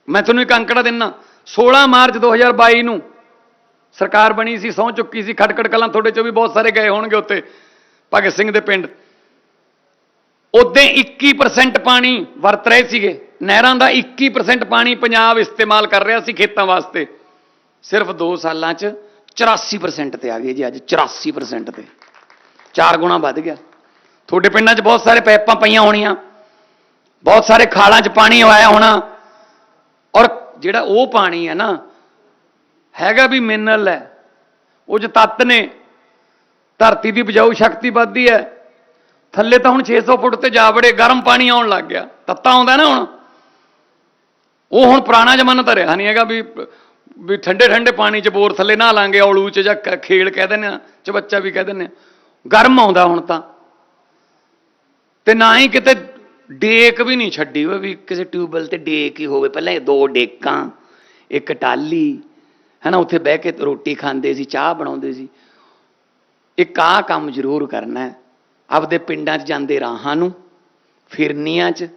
ਮੈਂ ਤੁਹਾਨੂੰ ਇੱਕ ਅੰਕੜਾ ਦਿੰਨਾ 16 ਮਾਰਚ 2022 ਨੂੰ ਸਰਕਾਰ ਬਣੀ ਸੀ, ਸਹੁੰ ਚੁੱਕੀ ਸੀ, ਖਟਕੜ ਕਲਾਂ ਤੁਹਾਡੇ ਚੋਂ ਵੀ ਬਹੁਤ ਸਾਰੇ ਗਏ ਹੋਣਗੇ ਉੱਤੇ ਭਗਤ ਸਿੰਘ ਦੇ ਪਿੰਡ। ਉਦੋਂ 21% ਪਾਣੀ ਵਰਤ ਰਹੇ ਸੀਗੇ, ਨਹਿਰਾਂ ਦਾ 21% ਪਾਣੀ ਪੰਜਾਬ ਇਸਤੇਮਾਲ ਕਰ ਰਿਹਾ ਸੀ ਖੇਤਾਂ ਵਾਸਤੇ। ਸਿਰਫ 2 ਸਾਲਾਂ 'ਚ 84% ਤੇ ਆ ਗਈ ਜੀ ਅੱਜ 84% ਤੇ। ਚਾਰ ਗੁਣਾ ਵੱਧ ਗਿਆ। ਤੁਹਾਡੇ ਪਿੰਡਾਂ 'ਚ ਬਹੁਤ ਸਾਰੇ ਪੈਪਾਂ ਪਈਆਂ ਹੋਣੀਆਂ। ਬਹੁਤ ਸਾਰੇ ਖਾਲਾਂ 'ਚ ਪਾਣੀ ਆਇਆ ਹੋਣਾ। ਔਰ ਜਿਹੜਾ ਉਹ ਪਾਣੀ ਹੈ ਨਾ, ਹੈਗਾ ਵੀ ਮਿਨਰਲ ਹੈ। ਉਹ 'ਚ ਤੱਤ ਨੇ, ਧਰਤੀ ਦੀ ਬਜਾਊ ਸ਼ਕਤੀ ਵੱਧਦੀ ਹੈ। ਥੱਲੇ ਤਾਂ ਹੁਣ 600 ਫੁੱਟ ਤੇ ਜਾ ਵੜੇ, ਗਰਮ ਪਾਣੀ ਆਉਣ ਲੱਗ ਗਿਆ। ਤੱਤਾ ਆਉਂਦਾ ਨਾ ਹੁਣ। ਉਹ ਹੁਣ ਪੁਰਾਣਾ ਜ਼ਮਾਨਾ ਤਾਂ ਰਿਹਾ ਨਹੀਂ ਹੈਗਾ ਵੀ ਵੀ ਠੰਡੇ ਠੰਡੇ ਪਾਣੀ 'ਚ ਬੋਰ ਥੱਲੇ ਨਹਾ ਲਾਂਗੇ, ਔਲੂ 'ਚ ਜਾਂ ਕ- ਖੇਲ ਕਹਿ ਦਿੰਦੇ ਆ ਬੱਚਾ ਵੀ ਕਹਿ ਦਿੰਦੇ ਆ ਗਰਮ ਆਉਂਦਾ ਹੁਣ ਤਾਂ। ਤੇ ਨਾ ਹੀ ਕਿਤੇ ਡੇਕ ਵੀ ਨਹੀਂ ਛੱਡੀ ਹੋਈ ਵੀ ਕਿਸੇ ਟਿਊਬਵੈਲ ਤੇ ਡੇਕ ਹੀ ਹੋਵੇ। ਪਹਿਲਾਂ ਇਹ ਦੋ ਡੇਕਾਂ, ਇੱਕ ਟਾਲੀ ਹਨਾ, ਉੱਥੇ ਬਹਿ ਕੇ ਰੋਟੀ ਖਾਂਦੇ ਸੀ, ਚਾਹ ਬਣਾਉਂਦੇ ਸੀ। ਇੱਕ ਆ ਕੰਮ ਜ਼ਰੂਰ ਕਰਨਾ ਹੈ। ਆਪਦੇ ਪਿੰਡਾਂ 'ਚ ਜਾਂਦੇ ਰਾਹਾਂ ਨੂੰ, ਫਿਰਨੀਆਂ 'ਚ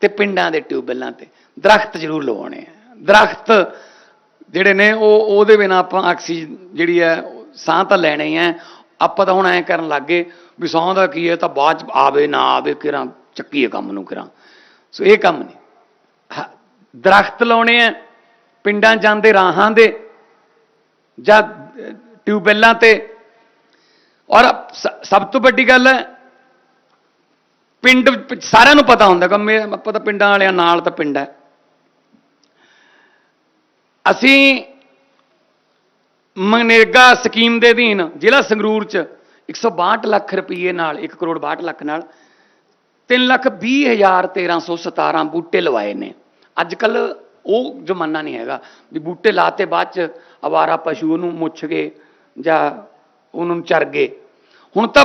ਤੇ ਪਿੰਡਾਂ ਦੇ ਟਿਊਬਵੈਲਾਂ ਤੇ। ਦਰਖਤ ਜ਼ਰੂਰ ਲਵਾਉਣੇ ਆ। ਦਰਖਤ ਜਿਹੜੇ ਨੇ ਉਹ ਉਹਦੇ ਬਿਨਾ ਆਪਾਂ ਆਕਸੀਜਨ ਜਿਹੜੀ ਹੈ ਸਾਹ ਤਾਂ ਲੈਣੀ ਹੈ ਆਪਾਂ ਤਾਂ ਹੁਣ ਐਂ ਕਰਨ ਲੱਗੇ ਵੀ ਸਾਹ ਦਾ ਕੀ ਹੈ ਤਾਂ ਬਾਅਦ ਚ ਆਵੇ ਨਾ ਆਵੇ ਕਿਰਾਂ ਚੱਕੀਏ ਕੰਮ ਨੂੰ ਕਿਰਾਂ ਸੋ ਇਹ ਕੰਮ ਨਹੀਂ ਹਾਂ, ਦਰਖਤ ਲਾਉਣੇ ਆ ਪਿੰਡਾਂ ਜਾਂਦੇ ਰਾਹਾਂ ਦੇ ਜਾਂ ਅਹ, ਟਿਊਬਵੈਲਾਂ ਤੇ। ਔਰ ਸ- ਸਭ ਤੋਂ ਵੱਡੀ ਗੱਲ ਹੈ ਪਿੰਡ ਸਾਰਿਆਂ ਨੂੰ ਪਤਾ ਹੁੰਦਾ ਕਿ ਆਪਾਂ ਤਾਂ ਪਿੰਡਾਂ ਵਾਲਿਆਂ ਨਾਲ ਤਾਂ ਪਿੰਡ ਹੈ। ਅਸੀਂ ਮਨਰੇਗਾ ਸਕੀਮ ਦੇ ਅਧੀਨ ਜ਼ਿਲ੍ਹਾ ਸੰਗਰੂਰ ਚ 162 ਲੱਖ ਰੁਪਏ ਨਾਲ 1 ਕਰੋੜ 62 ਲੱਖ ਨਾਲ 3 ਲੱਖ 20 ਹਜ਼ਾਰ 1317 ਬੂਟੇ ਲਵਾਏ ਨੇ। ਅੱਜ ਕੱਲ ਉਹ ਜ਼ਮਾਨਾ ਨਹੀਂ ਹੈਗਾ ਵੀ ਬੂਟੇ ਲਾਤੇ ਬਾਅਦ ਚ ਅਵਾਰਾ ਪਸ਼ੂ ਨੂੰ ਮੁੱਛ ਗਏ ਜਾਂ ਉਹਨਾਂ ਨੂੰ ਚਰ ਗਏ। ਹੁਣ ਤਾਂ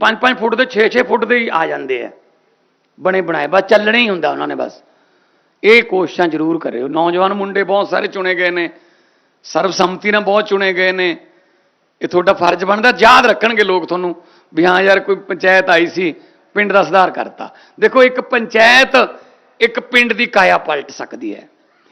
5-5 ਫੁੱਟ ਦੇ 6-6 ਫੁੱਟ ਦੇ ਹੀ ਆ ਜਾਂਦੇ ਆ। ਬਣੇ ਬਣਾਏ, ਬਸ ਚੱਲਣਾ ਹੀ ਹੁੰਦਾ ਉਹਨਾਂ ਨੇ ਬਸ। ਇਹ ਕੋਸ਼ਿਸ਼ਾਂ ਜ਼ਰੂਰ ਕਰਿਓ। ਨੌਜਵਾਨ ਮੁੰਡੇ ਬਹੁਤ ਸਾਰੇ ਚੁਣੇ ਗਏ ਨੇ। ਸਰਬਸੰਮਤੀ ਨਾਲ ਬਹੁਤ ਚੁਣੇ ਗਏ ਨੇ। ਇਹ ਤੁਹਾਡਾ ਫਰਜ਼ ਬਣਦਾ, ਯਾਦ ਰੱਖਣਗੇ ਲੋਕ ਤੁਹਾਨੂੰ ਵੀ ਹਾਂ ਯਾਰ ਕੋਈ ਪੰਚਾਇਤ ਆਈ ਸੀ, ਪਿੰਡ ਦਾ ਸੁਧਾਰ ਕਰਤਾ। ਦੇਖੋ, ਇੱਕ ਪੰਚਾਇਤ ਇੱਕ ਪਿੰਡ ਦੀ ਕਾਇਆ ਪਲਟ ਸਕਦੀ ਹੈ।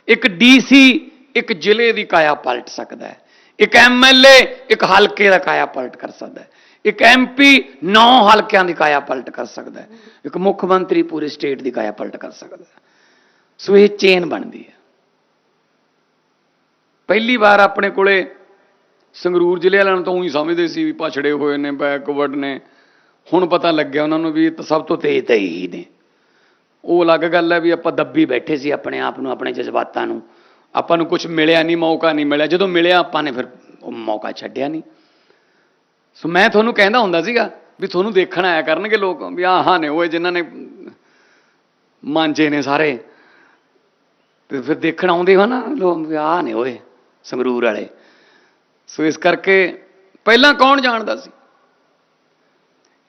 ਇੱਕ ਡੀਸੀ ਇੱਕ ਜ਼ਿਲ੍ਹੇ ਦੀ ਕਾਇਆ ਪਲਟ ਸਕਦਾ ਹੈ। ਇੱਕ ਐਮਐਲਏ ਇੱਕ ਹਲਕੇ ਦਾ ਕਾਇਆ ਪਲਟ ਕਰ ਸਕਦਾ ਹੈ। ਇੱਕ ਐਮਪੀ ਨੌ ਹਲਕਿਆਂ ਦੀ ਕਾਇਆ ਪਲਟ ਕਰ ਸਕਦਾ ਹੈ। ਇੱਕ ਮੁੱਖ ਮੰਤਰੀ ਪੂਰੇ ਸਟੇਟ ਦੀ ਕਾਇਆ ਪਲਟ ਕਰ ਸਕਦਾ ਹੈ। ਸੋ ਇਹ ਚੇਨ ਬਣਦੀ ਹੈ। ਪਹਿਲੀ ਵਾਰ ਆਪਣੇ ਕੋਲੇ ਸੰਗਰੂਰ ਜ਼ਿਲ੍ਹੇ ਵਾਲਿਆਂ ਨੂੰ ਤਾਂ ਉਹੀ ਸਮਝਦੇ ਸੀ ਵੀ ਪਛੜੇ ਹੋਏ ਨੇ ਬੈਕਵਰਡ ਨੇ। ਹੁਣ ਪਤਾ ਲੱਗਿਆ ਉਹਨਾਂ ਨੂੰ ਵੀ ਇਹ ਤਾਂ ਸਭ ਤੋਂ ਤੇਜ਼ ਤਾਂ ਇਹੀ ਨੇ। ਉਹ ਅਲੱਗ ਗੱਲ ਹੈ ਵੀ ਆਪਾਂ ਦੱਬੀ ਬੈਠੇ ਸੀ ਆਪਣੇ ਆਪ ਨੂੰ, ਆਪਣੇ ਜਜ਼ਬਾਤਾਂ ਨੂੰ। ਆਪਾਂ ਨੂੰ ਕੁਝ ਮਿਲਿਆ ਨਹੀਂ, ਮੌਕਾ ਨਹੀਂ ਮਿਲਿਆ। ਜਦੋਂ ਮਿਲਿਆ ਆਪਾਂ ਨੇ ਫਿਰ ਉਹ ਮੌਕਾ ਛੱਡਿਆ ਨਹੀਂ। ਸੋ ਮੈਂ ਤੁਹਾਨੂੰ ਕਹਿੰਦਾ ਹੁੰਦਾ ਸੀਗਾ ਵੀ ਤੁਹਾਨੂੰ ਦੇਖਣ ਆਇਆ ਕਰਨਗੇ ਲੋਕ ਵੀ ਆਹਾਂ ਨੇ, ਉਹ ਜਿਨ੍ਹਾਂ ਨੇ ਮਾਂਜੇ ਨੇ ਸਾਰੇ। ਤੇ ਫਿਰ ਦੇਖਣ ਆਉਂਦੇ ਹੋ ਨਾ, ਲੋਕ ਵੀ ਆਹ ਨੇ ਓਏ, ਸੰਗਰੂਰ ਵਾਲੇ। ਸੋ ਇਸ ਕਰਕੇ ਪਹਿਲਾਂ ਕੌਣ ਜਾਣਦਾ ਸੀ?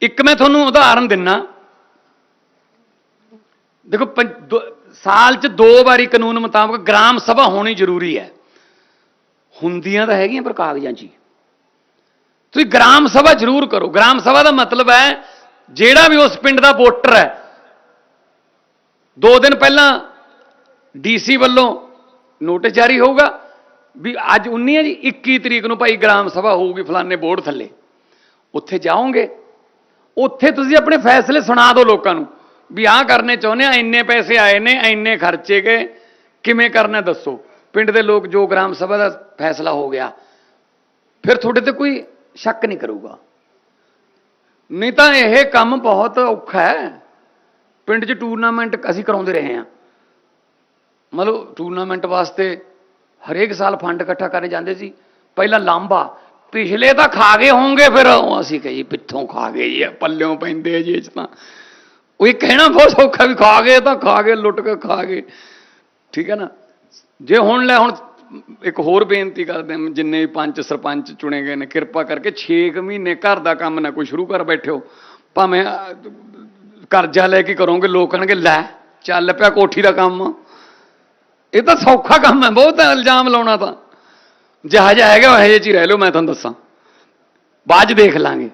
ਇੱਕ ਮੈਂ ਤੁਹਾਨੂੰ ਉਦਾਹਰਨ ਦਿੰਨਾ। ਦੇਖੋ, ਪੰਜ- ਸਾਲ 'ਚ ਦੋ ਵਾਰੀ ਕਾਨੂੰਨ ਮੁਤਾਬਕ ਗ੍ਰਾਮ ਸਭਾ ਹੋਣੀ ਜ਼ਰੂਰੀ ਹੈ। ਹੁੰਦੀਆਂ ਤਾਂ ਹੈਗੀਆਂ ਪਰ ਕਾਗਜ਼ਾਂ 'ਚ ਤੁਸੀਂ ਗ੍ਰਾਮ ਸਭਾ ਜ਼ਰੂਰ ਕਰੋ। ਗ੍ਰਾਮ ਸਭਾ ਦਾ ਮਤਲਬ ਹੈ, ਜਿਹੜਾ ਵੀ ਉਸ ਪਿੰਡ ਦਾ ਵੋਟਰ ਹੈ, ਦੋ ਦਿਨ ਪਹਿਲਾਂ ਡੀਸੀ ਵੱਲੋਂ ਨੋਟਿਸ ਜਾਰੀ ਹੋਊਗਾ ਵੀ ਅੱਜ 19 ਹੈ ਜੀ 21 ਤਰੀਕ ਨੂੰ ਭਾਈ ਗ੍ਰਾਮ ਸਭਾ ਹੋਊਗੀ ਫਲਾਣੇ ਬੋਰਡ ਥੱਲੇ। ਉੱਥੇ ਜਾਓਗੇ। ਉੱਥੇ ਤੁਸੀਂ ਆਪਣੇ ਫੈਸਲੇ ਸੁਣਾ ਦਿਓ ਲੋਕਾਂ ਨੂੰ ਵੀ ਆਹ ਕਰਨੇ ਚਾਹੁੰਦੇ ਆ, ਇੰਨੇ ਪੈਸੇ ਆਏ ਨੇ, ਇੰਨੇ ਖਰਚੇ ਗਏ, ਕਿਵੇਂ ਕਰਨਾ ਦੱਸੋ। ਪਿੰਡ ਦੇ ਲੋਕ ਜੋ ਗ੍ਰਾਮ ਸਭਾ ਦਾ ਫੈਸਲਾ ਹੋ ਗਿਆ, ਫਿਰ ਤੁਹਾਡੇ ਤੇ ਕੋਈ ਸ਼ੱਕ ਨਹੀਂ ਕਰੂਗਾ। ਨਹੀਂ ਤਾਂ ਇਹ ਕੰਮ ਬਹੁਤ ਔਖਾ ਹੈ। ਪਿੰਡ 'ਚ ਟੂਰਨਾਮੈਂਟ ਅਸੀਂ ਕਰਾਉਂਦੇ ਰਹੇ ਹਾਂ। ਮਤਲਬ ਟੂਰਨਾਮੈਂਟ ਵਾਸਤੇ ਹਰੇਕ ਸਾਲ ਫੰਡ ਇਕੱਠਾ ਕਰਨ ਜਾਂਦੇ ਸੀ। ਪਹਿਲਾਂ ਲਾਂਬਾ ਪਿਛਲੇ ਤਾਂ ਖਾ ਗਏ ਹੋਣਗੇ ਫਿਰ ਅਸੀਂ ਕਹੀ ਪਿੱਥੋਂ ਖਾ ਗਏ ਜੀ, ਪੱਲਿਓਂ ਪੈਂਦੇ ਜੀ ਇਹ ਤਾਂ। ਉਹ ਇਹ ਕਹਿਣਾ ਬਹੁਤ ਸੌਖਾ ਵੀ ਖਾ ਗਏ ਤਾਂ ਖਾ ਗਏ, ਲੁੱਟ ਕੇ ਖਾ ਗਏ। ਠੀਕ ਹੈ ਨਾ? ਜੇ ਹੁਣ ਲੈ ਹੁਣ ਇੱਕ ਹੋਰ ਬੇਨਤੀ ਕਰਦੇ ਹਾਂ, ਜਿੰਨੇ ਵੀ ਪੰਚ ਸਰਪੰਚ ਚੁਣੇ ਗਏ ਨੇ, ਕਿਰਪਾ ਕਰਕੇ 6 ਮਹੀਨੇ ਘਰ ਦਾ ਕੰਮ ਨਾ ਕੋਈ ਸ਼ੁਰੂ ਕਰ ਬੈਠਿਓ। ਭਾਵੇਂ ਕਰਜ਼ਾ ਲੈ ਕੇ ਕਰੋਗੇ, ਲੋਕ ਕਹਿਣਗੇ, ਲੈ, ਚੱਲ ਪਿਆ ਕੋਠੀ ਦਾ ਕੰਮ। ਇਹ ਤਾਂ ਸੌਖਾ ਕੰਮ ਹੈ, ਬਹੁਤ ਇਲਜ਼ਾਮ ਲਾਉਣਾ ਤਾਂ। ਜਹਾਜ਼ ਹੈਗਾ, ਉਹ ਜਿਹੇ ਚ ਹੀ ਰਹਿ ਲਓ, ਮੈਂ ਤੁਹਾਨੂੰ ਦੱਸਾਂ। ਬਾਅਦ 'ਚ ਦੇਖ ਲਾਂਗੇ।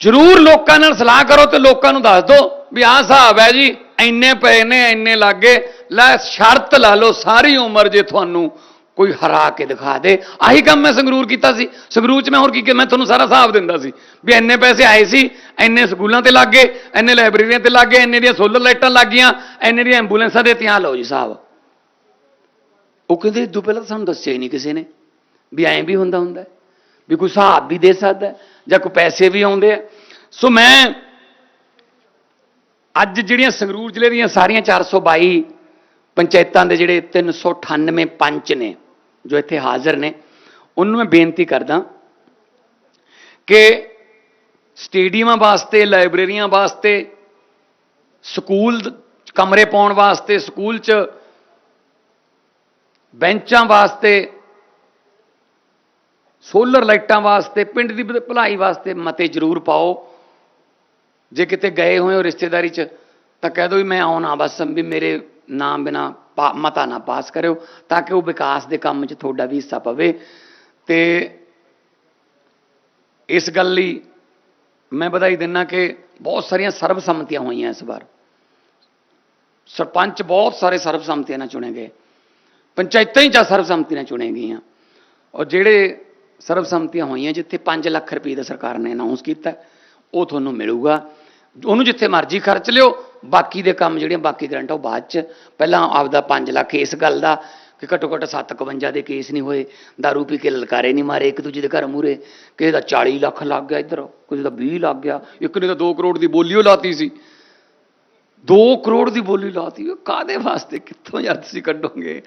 ਜ਼ਰੂਰ ਲੋਕਾਂ ਨਾਲ ਸਲਾਹ ਕਰੋ ਤੇ ਲੋਕਾਂ ਨੂੰ ਦੱਸ ਦਿਓ ਵੀ ਆਹ ਹਿਸਾਬ ਹੈ ਜੀ, ਇੰਨੇ ਪਏ ਨੇ, ਇੰਨੇ ਲੱਗੇ। ਲੈ, ਸ਼ਰਤ ਲਾ ਲਓ, ਸਾਰੀ ਉਮਰ ਜੇ ਤੁਹਾਨੂੰ ਕੋਈ ਹਰਾ ਕੇ ਦਿਖਾ ਦੇ। ਆਹੀ ਕੰਮ ਮੈਂ ਸੰਗਰੂਰ ਕੀਤਾ ਸੀ। ਸੰਗਰੂਰ 'ਚ ਮੈਂ ਹੋਰ ਕੀ ਕੀਤਾ? ਮੈਂ ਤੁਹਾਨੂੰ ਸਾਰਾ ਹਿਸਾਬ ਦਿੰਦਾ ਸੀ ਵੀ ਇੰਨੇ ਪੈਸੇ ਆਏ ਸੀ, ਇੰਨੇ ਸਕੂਲਾਂ ਤੇ ਲੱਗ, ਇੰਨੇ ਲਾਇਬ੍ਰੇਰੀਆਂ ਤੇ ਲੱਗ, ਇੰਨੇ ਦੀਆਂ ਸੋਲਰ ਲਾਈਟਾਂ ਲੱਗ ਗਈਆਂ ਇੰਨੇ ਦੀਆਂ ਐਂਬੂਲੈਂਸਾਂ ਦੇ ਤਿਆਂ ਲਓ ਜੀ ਸਾਹਿਬ ਉਹ ਕਹਿੰਦੇ ਇਦੋਂ ਪਹਿਲਾਂ ਤਾਂ ਸਾਨੂੰ ਦੱਸਿਆ ਹੀ ਨਹੀਂ ਕਿਸੇ ਨੇ ਵੀ ਐਂ ਵੀ ਹੁੰਦਾ ਹੁੰਦਾ ਵੀ ਕੋਈ ਹਿਸਾਬ ਵੀ ਦੇ ਸਕਦਾ ਜਾਂ ਕੋਈ ਪੈਸੇ ਵੀ ਆਉਂਦੇ ਆ। ਸੋ ਮੈਂ ਅੱਜ ਜਿਹੜੀਆਂ ਸੰਗਰੂਰ ਜ਼ਿਲ੍ਹੇ ਦੀਆਂ ਸਾਰੀਆਂ 422 ਪੰਚਾਇਤਾਂ ਦੇ ਜਿਹੜੇ 398 ਪੰਚ ਨੇ, ਜੋ ਇੱਥੇ ਹਾਜ਼ਰ ਨੇ, ਉਹਨੂੰ ਮੈਂ ਬੇਨਤੀ ਕਰਦਾ ਕਿ ਸਟੇਡੀਅਮਾਂ ਵਾਸਤੇ, ਲਾਇਬ੍ਰੇਰੀਆਂ ਵਾਸਤੇ, ਸਕੂਲ ਕਮਰੇ ਪਾਉਣ ਵਾਸਤੇ, ਸਕੂਲ 'ਚ ਬੈਂਚਾਂ ਵਾਸਤੇ, ਸੋਲਰ ਲਾਈਟਾਂ ਵਾਸਤੇ, ਪਿੰਡ ਦੀ ਭਲਾਈ ਵਾਸਤੇ ਮਤੇ ਜ਼ਰੂਰ ਪਾਓ। ਜੇ ਕਿਤੇ ਗਏ ਹੋਏ ਹੋ ਰਿਸ਼ਤੇਦਾਰੀ 'ਚ, ਤਾਂ ਕਹਿ ਦਿਓ ਵੀ ਮੈਂ ਆਉਣਾ, ਬਸ ਵੀ ਮੇਰੇ ਨਾਮ ਬਿਨਾ ਮਤਾ ਨਾ ਪਾਸ ਕਰਿਓ, ਤਾਂ ਕਿ ਉਹ ਵਿਕਾਸ ਦੇ ਕੰਮ 'ਚ ਤੁਹਾਡਾ ਵੀ ਹਿੱਸਾ ਪਵੇ। ਤੇ ਇਸ ਗੱਲ ਲਈ ਮੈਂ ਵਧਾਈ ਦਿੰਨਾ ਕਿ ਬਹੁਤ ਸਾਰੀਆਂ ਸਰਬਸੰਮਤੀਆਂ ਹੋਈਆਂ ਇਸ ਵਾਰ। ਸਰਪੰਚ ਬਹੁਤ ਸਾਰੇ ਸਰਬਸੰਮਤੀਆਂ ਨਾਲ ਚੁਣੇ ਗਏ। ਪੰਚਾਇਤਾਂ ਹੀ ਜਾਂ ਸਰਬਸੰਮਤੀ ਨਾਲ ਚੁਣੇ ਗਈਆਂ। ਔਰ ਜਿਹੜੇ ਸਰਬਸੰਮਤੀਆਂ ਹੋਈਆਂ, ਜਿੱਥੇ 5 ਲੱਖ ਰੁਪਏ ਦਾ ਸਰਕਾਰ ਨੇ ਅਨਾਉਂਸ ਕੀਤਾ, ਉਹ ਤੁਹਾਨੂੰ ਮਿਲੂਗਾ। ਉਹਨੂੰ ਜਿੱਥੇ ਮਰਜ਼ੀ ਖਰਚ ਲਿਓ, ਬਾਕੀ ਦੇ ਕੰਮ ਜਿਹੜੀਆਂ ਬਾਕੀ ਗਰੰਟ ਉਹ ਬਾਅਦ ਚ। ਪਹਿਲਾਂ ਆਪਦਾ 5 ਲੱਖ ਇਸ ਗੱਲ ਦਾ, ਕਿ ਘੱਟੋ ਘੱਟ 751 ਦੇ ਕੇਸ ਨਹੀਂ ਹੋਏ, दारू ਪੀ ਕੇ ਲਲਕਾਰੇ ਨਹੀਂ ਮਾਰੇ, ਇੱਕ ਦੂਜੇ ਦੇ ਘਰ ਮੂਰੇ ਕਿਸੇ ਦਾ 40 ਲੱਖ ਲੱਗ ਗਿਆ ਇੱਧਰ, ਕਿਸੇ ਦਾ 20 ਲੱਗ ਗਿਆ। ਇੱਕ ਨੇ ਤਾਂ 2 ਕਰੋੜ ਦੀ ਬੋਲੀ ਉਹ ਲਾਤੀ ਸੀ। 2 ਕਰੋੜ ਦੀ ਬੋਲੀ ਲਾਤੀ। ਉਹ ਕਾਦੇ ਵਾਸਤੇ, ਕਿੱਥੋਂ ਯਾਰ ਤੁਸੀਂ ਕੱਢੋਗੇ?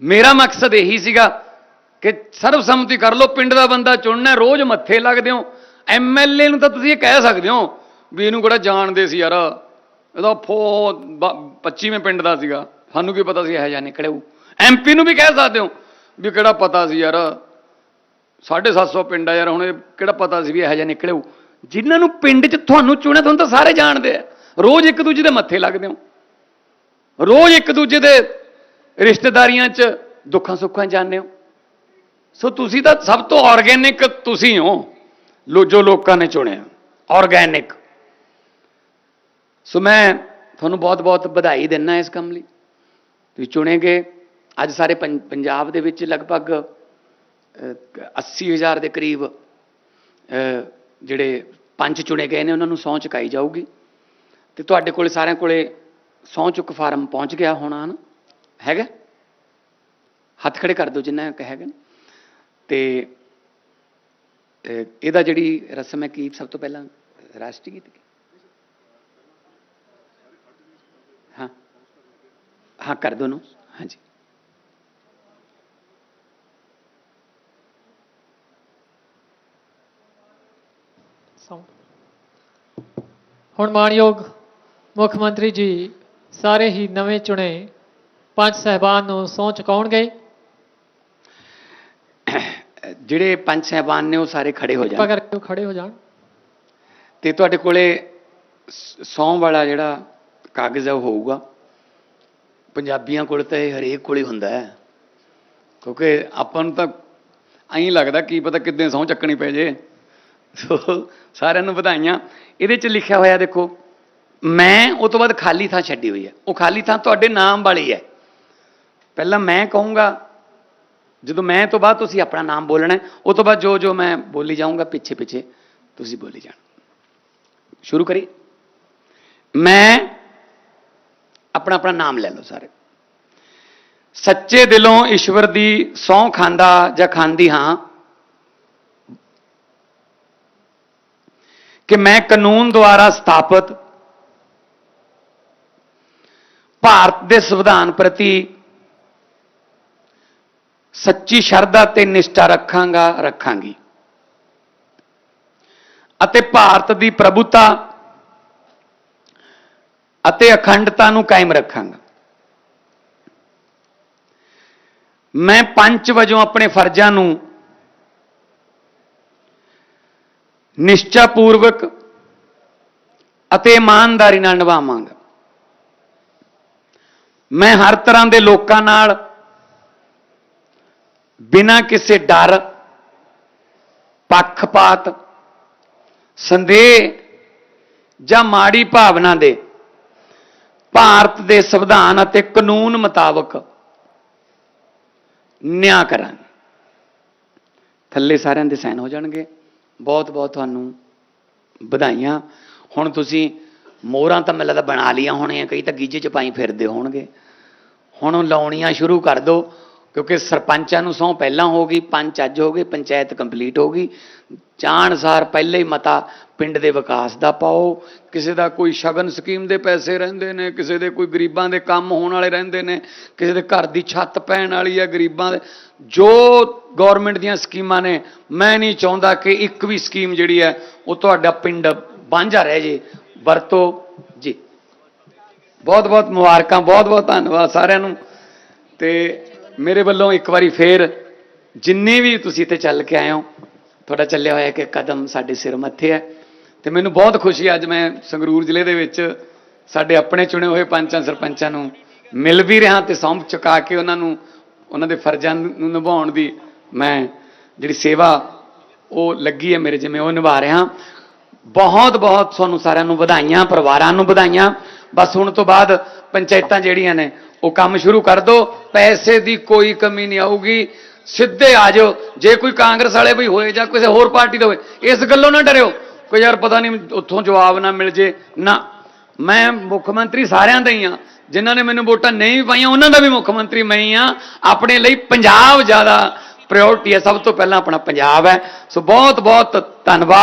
ਮੇਰਾ ਮਕਸਦ ਇਹੀ ਸੀਗਾ ਕਿ ਸਰਬਸੰਮਤੀ ਕਰ ਲਓ, ਪਿੰਡ ਦਾ ਬੰਦਾ ਚੁਣਨਾ, ਰੋਜ਼ ਮੱਥੇ ਲੱਗਦੇ ਹੋ। ਐਮਐਲਏ ਨੂੰ ਤਾਂ ਤੁਸੀਂ ਇਹ ਕਹਿ ਸਕਦੇ ਹੋ ਵੀ ਇਹਨੂੰ ਕਿਹੜਾ ਜਾਣਦੇ ਸੀ ਯਾਰ। ਇਹਦਾ ਫੋ 25ਵੇਂ ਪਿੰਡ ਦਾ ਸੀਗਾ। ਸਾਨੂੰ ਕੀ ਪਤਾ ਸੀ ਇਹ ਜਿਹਾ ਨਿਕਲਿਓ ਐਮਪੀ ਨੂੰ ਵੀ ਕਹਿ ਸਕਦੇ ਹੋ ਵੀ ਕਿਹੜਾ ਪਤਾ ਸੀ ਯਾਰ। 750 ਪਿੰਡ ਆ ਯਾਰ, ਹੁਣ ਇਹ ਕਿਹੜਾ ਪਤਾ ਸੀ ਵੀ ਇਹ ਜਿਹਾ ਨਿਕਲਿਓ ਜਿਨ੍ਹਾਂ ਨੂੰ ਪਿੰਡ 'ਚ ਤੁਹਾਨੂੰ ਚੁਣਿਆ, ਤੁਹਾਨੂੰ ਤਾਂ ਸਾਰੇ ਜਾਣਦੇ ਆ। ਰੋਜ਼ ਇੱਕ ਦੂਜੇ ਦੇ ਮੱਥੇ ਲੱਗਦੇ ਹੋ। ਰੋਜ਼ ਇੱਕ ਦੂਜੇ ਦੇ ਰਿਸ਼ਤੇਦਾਰੀਆਂ 'ਚ ਦੁੱਖਾਂ ਸੁੱਖਾਂ 'ਚ ਜਾਂਦੇ ਹੋ। ਸੋ ਤੁਸੀਂ ਤਾਂ ਸਭ ਤੋਂ ਆਰਗੈਨਿਕ ਤੁਸੀਂ ਹੋ। ਲੋ ਜੋ ਲੋਕਾਂ ਨੇ ਚੁਣਿਆ ਆਰਗੈਨਿਕ ਸੋ ਮੈਂ ਤੁਹਾਨੂੰ ਬਹੁਤ-ਬਹੁਤ ਵਧਾਈ ਦਿੰਦਾ ਇਸ ਕੰਮ ਲਈ। ਤੁਸੀਂ ਚੁਣੇ ਗਏ ਅੱਜ ਸਾਰੇ ਪੰ- ਪੰਜਾਬ ਦੇ ਵਿੱਚ ਲਗਭਗ ਅਹ, 80000 ਦੇ ਕਰੀਬ ਜਿਹੜੇ ਪੰਜ ਚੁਣੇ ਗਏ ਨੇ ਉਹਨਾਂ ਨੂੰ ਸਹੁੰ ਚੁਕਾਈ ਜਾਊਗੀ। ਤੇ ਤੁਹਾਡੇ ਕੋਲੇ ਸਾਰਿਆਂ ਕੋਲੇ ਸਹੁੰ ਚੁੱਕ ਫਾਰਮ ਪਹੁੰਚ ਗਿਆ ਹੋਣਾ ਨਾ ਹੈਗਾ? ਹੱਥ ਖੜੇ ਕਰ ਦਿਓ ਜਿੰਨਾ ਹੈਗਾ। ਨਾ। ਤੇ ਇਹਦਾ ਜਿਹੜੀ ਰਸਮ ਹੈ ਕੀ ਸਭ ਤੋਂ ਪਹਿਲਾਂ ਰਾਸ਼ਟਰੀ ਗੀਤ ਹਾਂ। ਹਾਂ, ਕਰ ਦੋ ਨੂੰ ਹਾਂਜੀ। ਹੁਣ ਮਾਨਯੋਗ ਮੁੱਖ ਮੰਤਰੀ ਜੀ, ਸਾਰੇ ਹੀ ਨਵੇਂ ਚੁਣੇ ਪੰਜ ਸਹਿਬਾਨ ਨੂੰ ਸਹੁੰ ਚੁਕਾਉਣਗੇ। ਜਿਹੜੇ ਪੰਜ ਸਹਿਬਾਨ ਨੇ ਉਹ ਸਾਰੇ ਖੜੇ ਹੋ ਕਿਰਪਾ ਜਾਣ ਕਰਕੇ ਉਹ ਖੜੇ ਹੋ ਜਾਣ। ਤੇ ਤੁਹਾਡੇ ਕੋਲੇ ਸੌਂ ਵਾਲਾ ਜਿਹੜਾ ਕਾਗਜ਼ ਹੈ ਉਹ ਹੋਊਗਾ। ਪੰਜਾਬੀਆਂ ਕੋਲ ਤਾਂ ਇਹ ਹਰੇਕ ਕੋਲ ਹੀ ਹੁੰਦਾ ਹੈ। ਕਿਉਂਕਿ ਆਪਾਂ ਨੂੰ ਤਾਂ ਐਂ ਲੱਗਦਾ ਕੀ ਪਤਾ ਕਿੱਦਾਂ ਸਹੁੰ ਚੱਕਣੀ ਪੈ ਜੇ। ਸੋ ਸਾਰਿਆਂ ਨੂੰ ਵਧਾਈਆਂ। ਇਹਦੇ 'ਚ ਲਿਖਿਆ ਹੋਇਆ ਦੇਖੋ ਮੈਂ ਉਹ ਤੋਂ ਬਾਅਦ ਖਾਲੀ ਥਾਂ ਛੱਡੀ ਹੋਈ ਹੈ। ਉਹ ਖਾਲੀ ਥਾਂ ਤੁਹਾਡੇ ਨਾਮ ਵਾਲੀ ਹੈ। ਪਹਿਲਾਂ ਮੈਂ ਕਹੂੰਗਾ, ਜਦੋਂ ਮੈਂ ਤੋਂ ਬਾਅਦ ਤੁਸੀਂ ਆਪਣਾ ਨਾਮ ਬੋਲਣਾ ਉਹ ਤੋਂ ਬਾਅਦ ਜੋ ਜੋ ਮੈਂ ਬੋਲੀ ਜਾਊਂਗਾ, ਪਿੱਛੇ ਪਿੱਛੇ ਤੁਸੀਂ ਬੋਲੀ ਜਾਣਾ। ਸ਼ੁਰੂ ਕਰੀ ਮੈਂ ਆਪਣਾ ਆਪਣਾ ਨਾਮ ਲੈ ਲਓ ਸਾਰੇ। ਸੱਚੇ ਦਿਲੋਂ ਈਸ਼ਵਰ ਦੀ ਸਹੁੰ ਖਾਂਦਾ ਜਾਂ ਖਾਂਦੀ ਹਾਂ, ਕਿ ਮੈਂ ਕਾਨੂੰਨ ਦੁਆਰਾ ਸਥਾਪਿਤ ਭਾਰਤ ਦੇ ਸੰਵਿਧਾਨ ਪ੍ਰਤੀ ਸੱਚੀ ਸ਼ਰਧਾ ਤੇ ਨਿਸ਼ਠਾ ਰੱਖਾਂਗਾ, ਰੱਖਾਂਗੀ। ਅਤੇ ਭਾਰਤ ਦੀ ਪ੍ਰਭੂਤਾ ਅਤੇ ਅਖੰਡਤਾ ਨੂੰ ਕਾਇਮ ਰੱਖਾਂਗਾ। ਮੈਂ ਪੰਚ ਵਜੋਂ ਆਪਣੇ ਫਰਜ਼ਾਂ ਨੂੰ ਨਿਸ਼ਚਾ ਪੂਰਵਕ ਅਤੇ ਇਮਾਨਦਾਰੀ ਨਾਲ ਨਿਭਾਵਾਂਗਾ। ਮੈਂ ਹਰ ਤਰ੍ਹਾਂ ਦੇ ਲੋਕਾਂ ਨਾਲ ਬਿਨਾਂ ਕਿਸੇ ਡਰ, ਪੱਖਪਾਤ, ਸੰਦੇਹ ਜਾਂ ਮਾੜੀ ਭਾਵਨਾ ਦੇ ਭਾਰਤ ਦੇ ਸੰਵਿਧਾਨ ਅਤੇ ਕਾਨੂੰਨ ਮੁਤਾਬਕ ਨਿਆਂ ਕਰਾਂਗੇ। ਥੱਲੇ ਸਾਰਿਆਂ ਦੇ ਸਾਈਨ ਹੋ ਜਾਣਗੇ। ਬਹੁਤ ਬਹੁਤ ਤੁਹਾਨੂੰ ਵਧਾਈਆਂ। ਹੁਣ ਤੁਸੀਂ ਮੋਹਰਾਂ ਤਾਂ ਮੈਨੂੰ ਲੱਗਦਾ ਬਣਾ ਲੀਆਂ ਹੋਣੀਆਂ, ਕਈ ਤਾਂ ਗੀਜੇ ਚ ਪਾਈ ਫਿਰਦੇ ਹੋਣਗੇ। ਹੁਣ ਲਾਉਣੀਆਂ ਸ਼ੁਰੂ ਕਰ ਦਿਓ। ਕਿਉਂਕਿ ਸਰਪੰਚਾਂ ਨੂੰ ਸਹੁੰ ਪਹਿਲਾਂ ਹੋ ਗਈ, ਪੰਚ ਅੱਜ ਹੋ ਗਏ, ਪੰਚਾਇਤ ਕੰਪਲੀਟ ਹੋ ਗਈ। ਚਾਣਸਾਰ ਪਹਿਲੇ ਹੀ ਮਤਾ ਪਿੰਡ ਦੇ ਵਿਕਾਸ ਦਾ ਪਾਓ। ਕਿਸੇ ਦਾ ਕੋਈ ਸ਼ਗਨ ਸਕੀਮ ਦੇ ਪੈਸੇ ਰਹਿੰਦੇ ਨੇ, ਕਿਸੇ ਦੇ ਕੋਈ ਗਰੀਬਾਂ ਦੇ ਕੰਮ ਹੋਣ ਵਾਲੇ ਰਹਿੰਦੇ ਨੇ, ਕਿਸੇ ਦੇ ਘਰ ਦੀ ਛੱਤ ਪੈਣ ਵਾਲੀ ਹੈ ਗਰੀਬਾਂ ਦੇ। ਜੋ ਗਵਰਨਮੈਂਟ ਦੀਆਂ ਸਕੀਮਾਂ ਨੇ, ਮੈਂ ਨਹੀਂ ਚਾਹੁੰਦਾ ਕਿ ਇੱਕ ਵੀ ਸਕੀਮ ਜਿਹੜੀ ਹੈ, ਉਹ ਤੁਹਾਡਾ ਪਿੰਡ ਵਾਂਝਾ ਰਹਿ ਜੇ। ਵਰਤੋ ਜੀ। ਬਹੁਤ ਬਹੁਤ ਮੁਬਾਰਕਾਂ ਬਹੁਤ ਬਹੁਤ ਧੰਨਵਾਦ ਸਾਰਿਆਂ ਨੂੰ। ਤੇ ਮੇਰੇ ਵੱਲੋਂ ਇੱਕ ਵਾਰੀ ਫੇਰ ਜਿੰਨੇ ਵੀ ਤੁਸੀਂ ਇੱਥੇ ਚੱਲ ਕੇ ਆਏ ਹੋ, ਤੁਹਾਡਾ ਚੱਲਿਆ ਹੋਇਆ ਕਿ ਕਦਮ ਸਾਡੇ ਸਿਰ ਮੱਥੇ ਹੈ। ਤੇ ਮੈਨੂੰ ਬਹੁਤ ਖੁਸ਼ੀ ਅੱਜ ਮੈਂ ਸੰਗਰੂਰ ਜ਼ਿਲ੍ਹੇ ਦੇ ਵਿੱਚ ਸਾਡੇ ਆਪਣੇ ਚੁਣੇ ਹੋਏ ਪੰਚਾਂ ਸਰਪੰਚਾਂ ਨੂੰ ਮਿਲ ਵੀ ਰਿਹਾ ਤੇ ਸੌਂਪ ਚੁਕਾ ਕੇ ਉਹਨਾਂ ਨੂੰ, ਉਹਨਾਂ ਦੇ ਫਰਜ਼ਾਂ ਨੂੰ ਨਿਭਾਉਣ ਦੀ ਮੈਂ ਜਿਹੜੀ ਸੇਵਾ ਉਹ ਲੱਗੀ ਹੈ ਮੇਰੇ ਜਿਵੇਂ ਉਹ ਨਿਭਾ ਰਿਹਾ। ਬਹੁਤ ਬਹੁਤ ਤੁਹਾਨੂੰ ਸਾਰਿਆਂ ਨੂੰ ਵਧਾਈਆਂ, ਪਰਿਵਾਰਾਂ ਨੂੰ ਵਧਾਈਆਂ। ਬਸ ਹੁਣ ਤੋਂ ਬਾਅਦ ਪੰਚਾਇਤਾਂ ਜਿਹੜੀਆਂ ਨੇ ਉਹ ਕੰਮ ਸ਼ੁਰੂ ਕਰ ਦਿਓ ਪੈਸੇ ਦੀ ਕੋਈ ਕਮੀ ਨਹੀਂ ਆਊਗੀ। ਸਿੱਧੇ ਆ ਜਾਓ। ਜੇ ਕੋਈ ਕਾਂਗਰਸ ਵਾਲੇ ਵੀ ਹੋਏ ਜਾਂ ਕਿਸੇ ਹੋਰ ਪਾਰਟੀ ਦਾ ਹੋਏ, ਇਸ ਗੱਲੋਂ ਨਾ ਡਰਿਓ। ਕੋਈ ਯਾਰ ਪਤਾ ਨਹੀਂ ਉੱਥੋਂ ਜਵਾਬ ਨਾ ਮਿਲ ਜੇ। ਨਾ। ਮੈਂ ਮੁੱਖ ਮੰਤਰੀ ਸਾਰਿਆਂ ਦਾ ਹੀ ਆ ਜਿਨ੍ਹਾਂ ਨੇ ਮੈਨੂੰ ਵੋਟਾਂ ਨਹੀਂ ਵੀ ਪਾਈਆਂ, ਉਹਨਾਂ ਦਾ ਵੀ ਮੁੱਖ ਮੰਤਰੀ ਮੈਂ ਹੀ ਆ ਆਪਣੇ ਲਈ ਪੰਜਾਬ ਜ਼ਿਆਦਾ ਪ੍ਰਾਇੋਰਟੀ ਹੈ। ਸਭ ਤੋਂ ਪਹਿਲਾਂ ਆਪਣਾ ਪੰਜਾਬ ਹੈ। ਸੋ ਬਹੁਤ ਬਹੁਤ ਧੰਨਵਾਦ।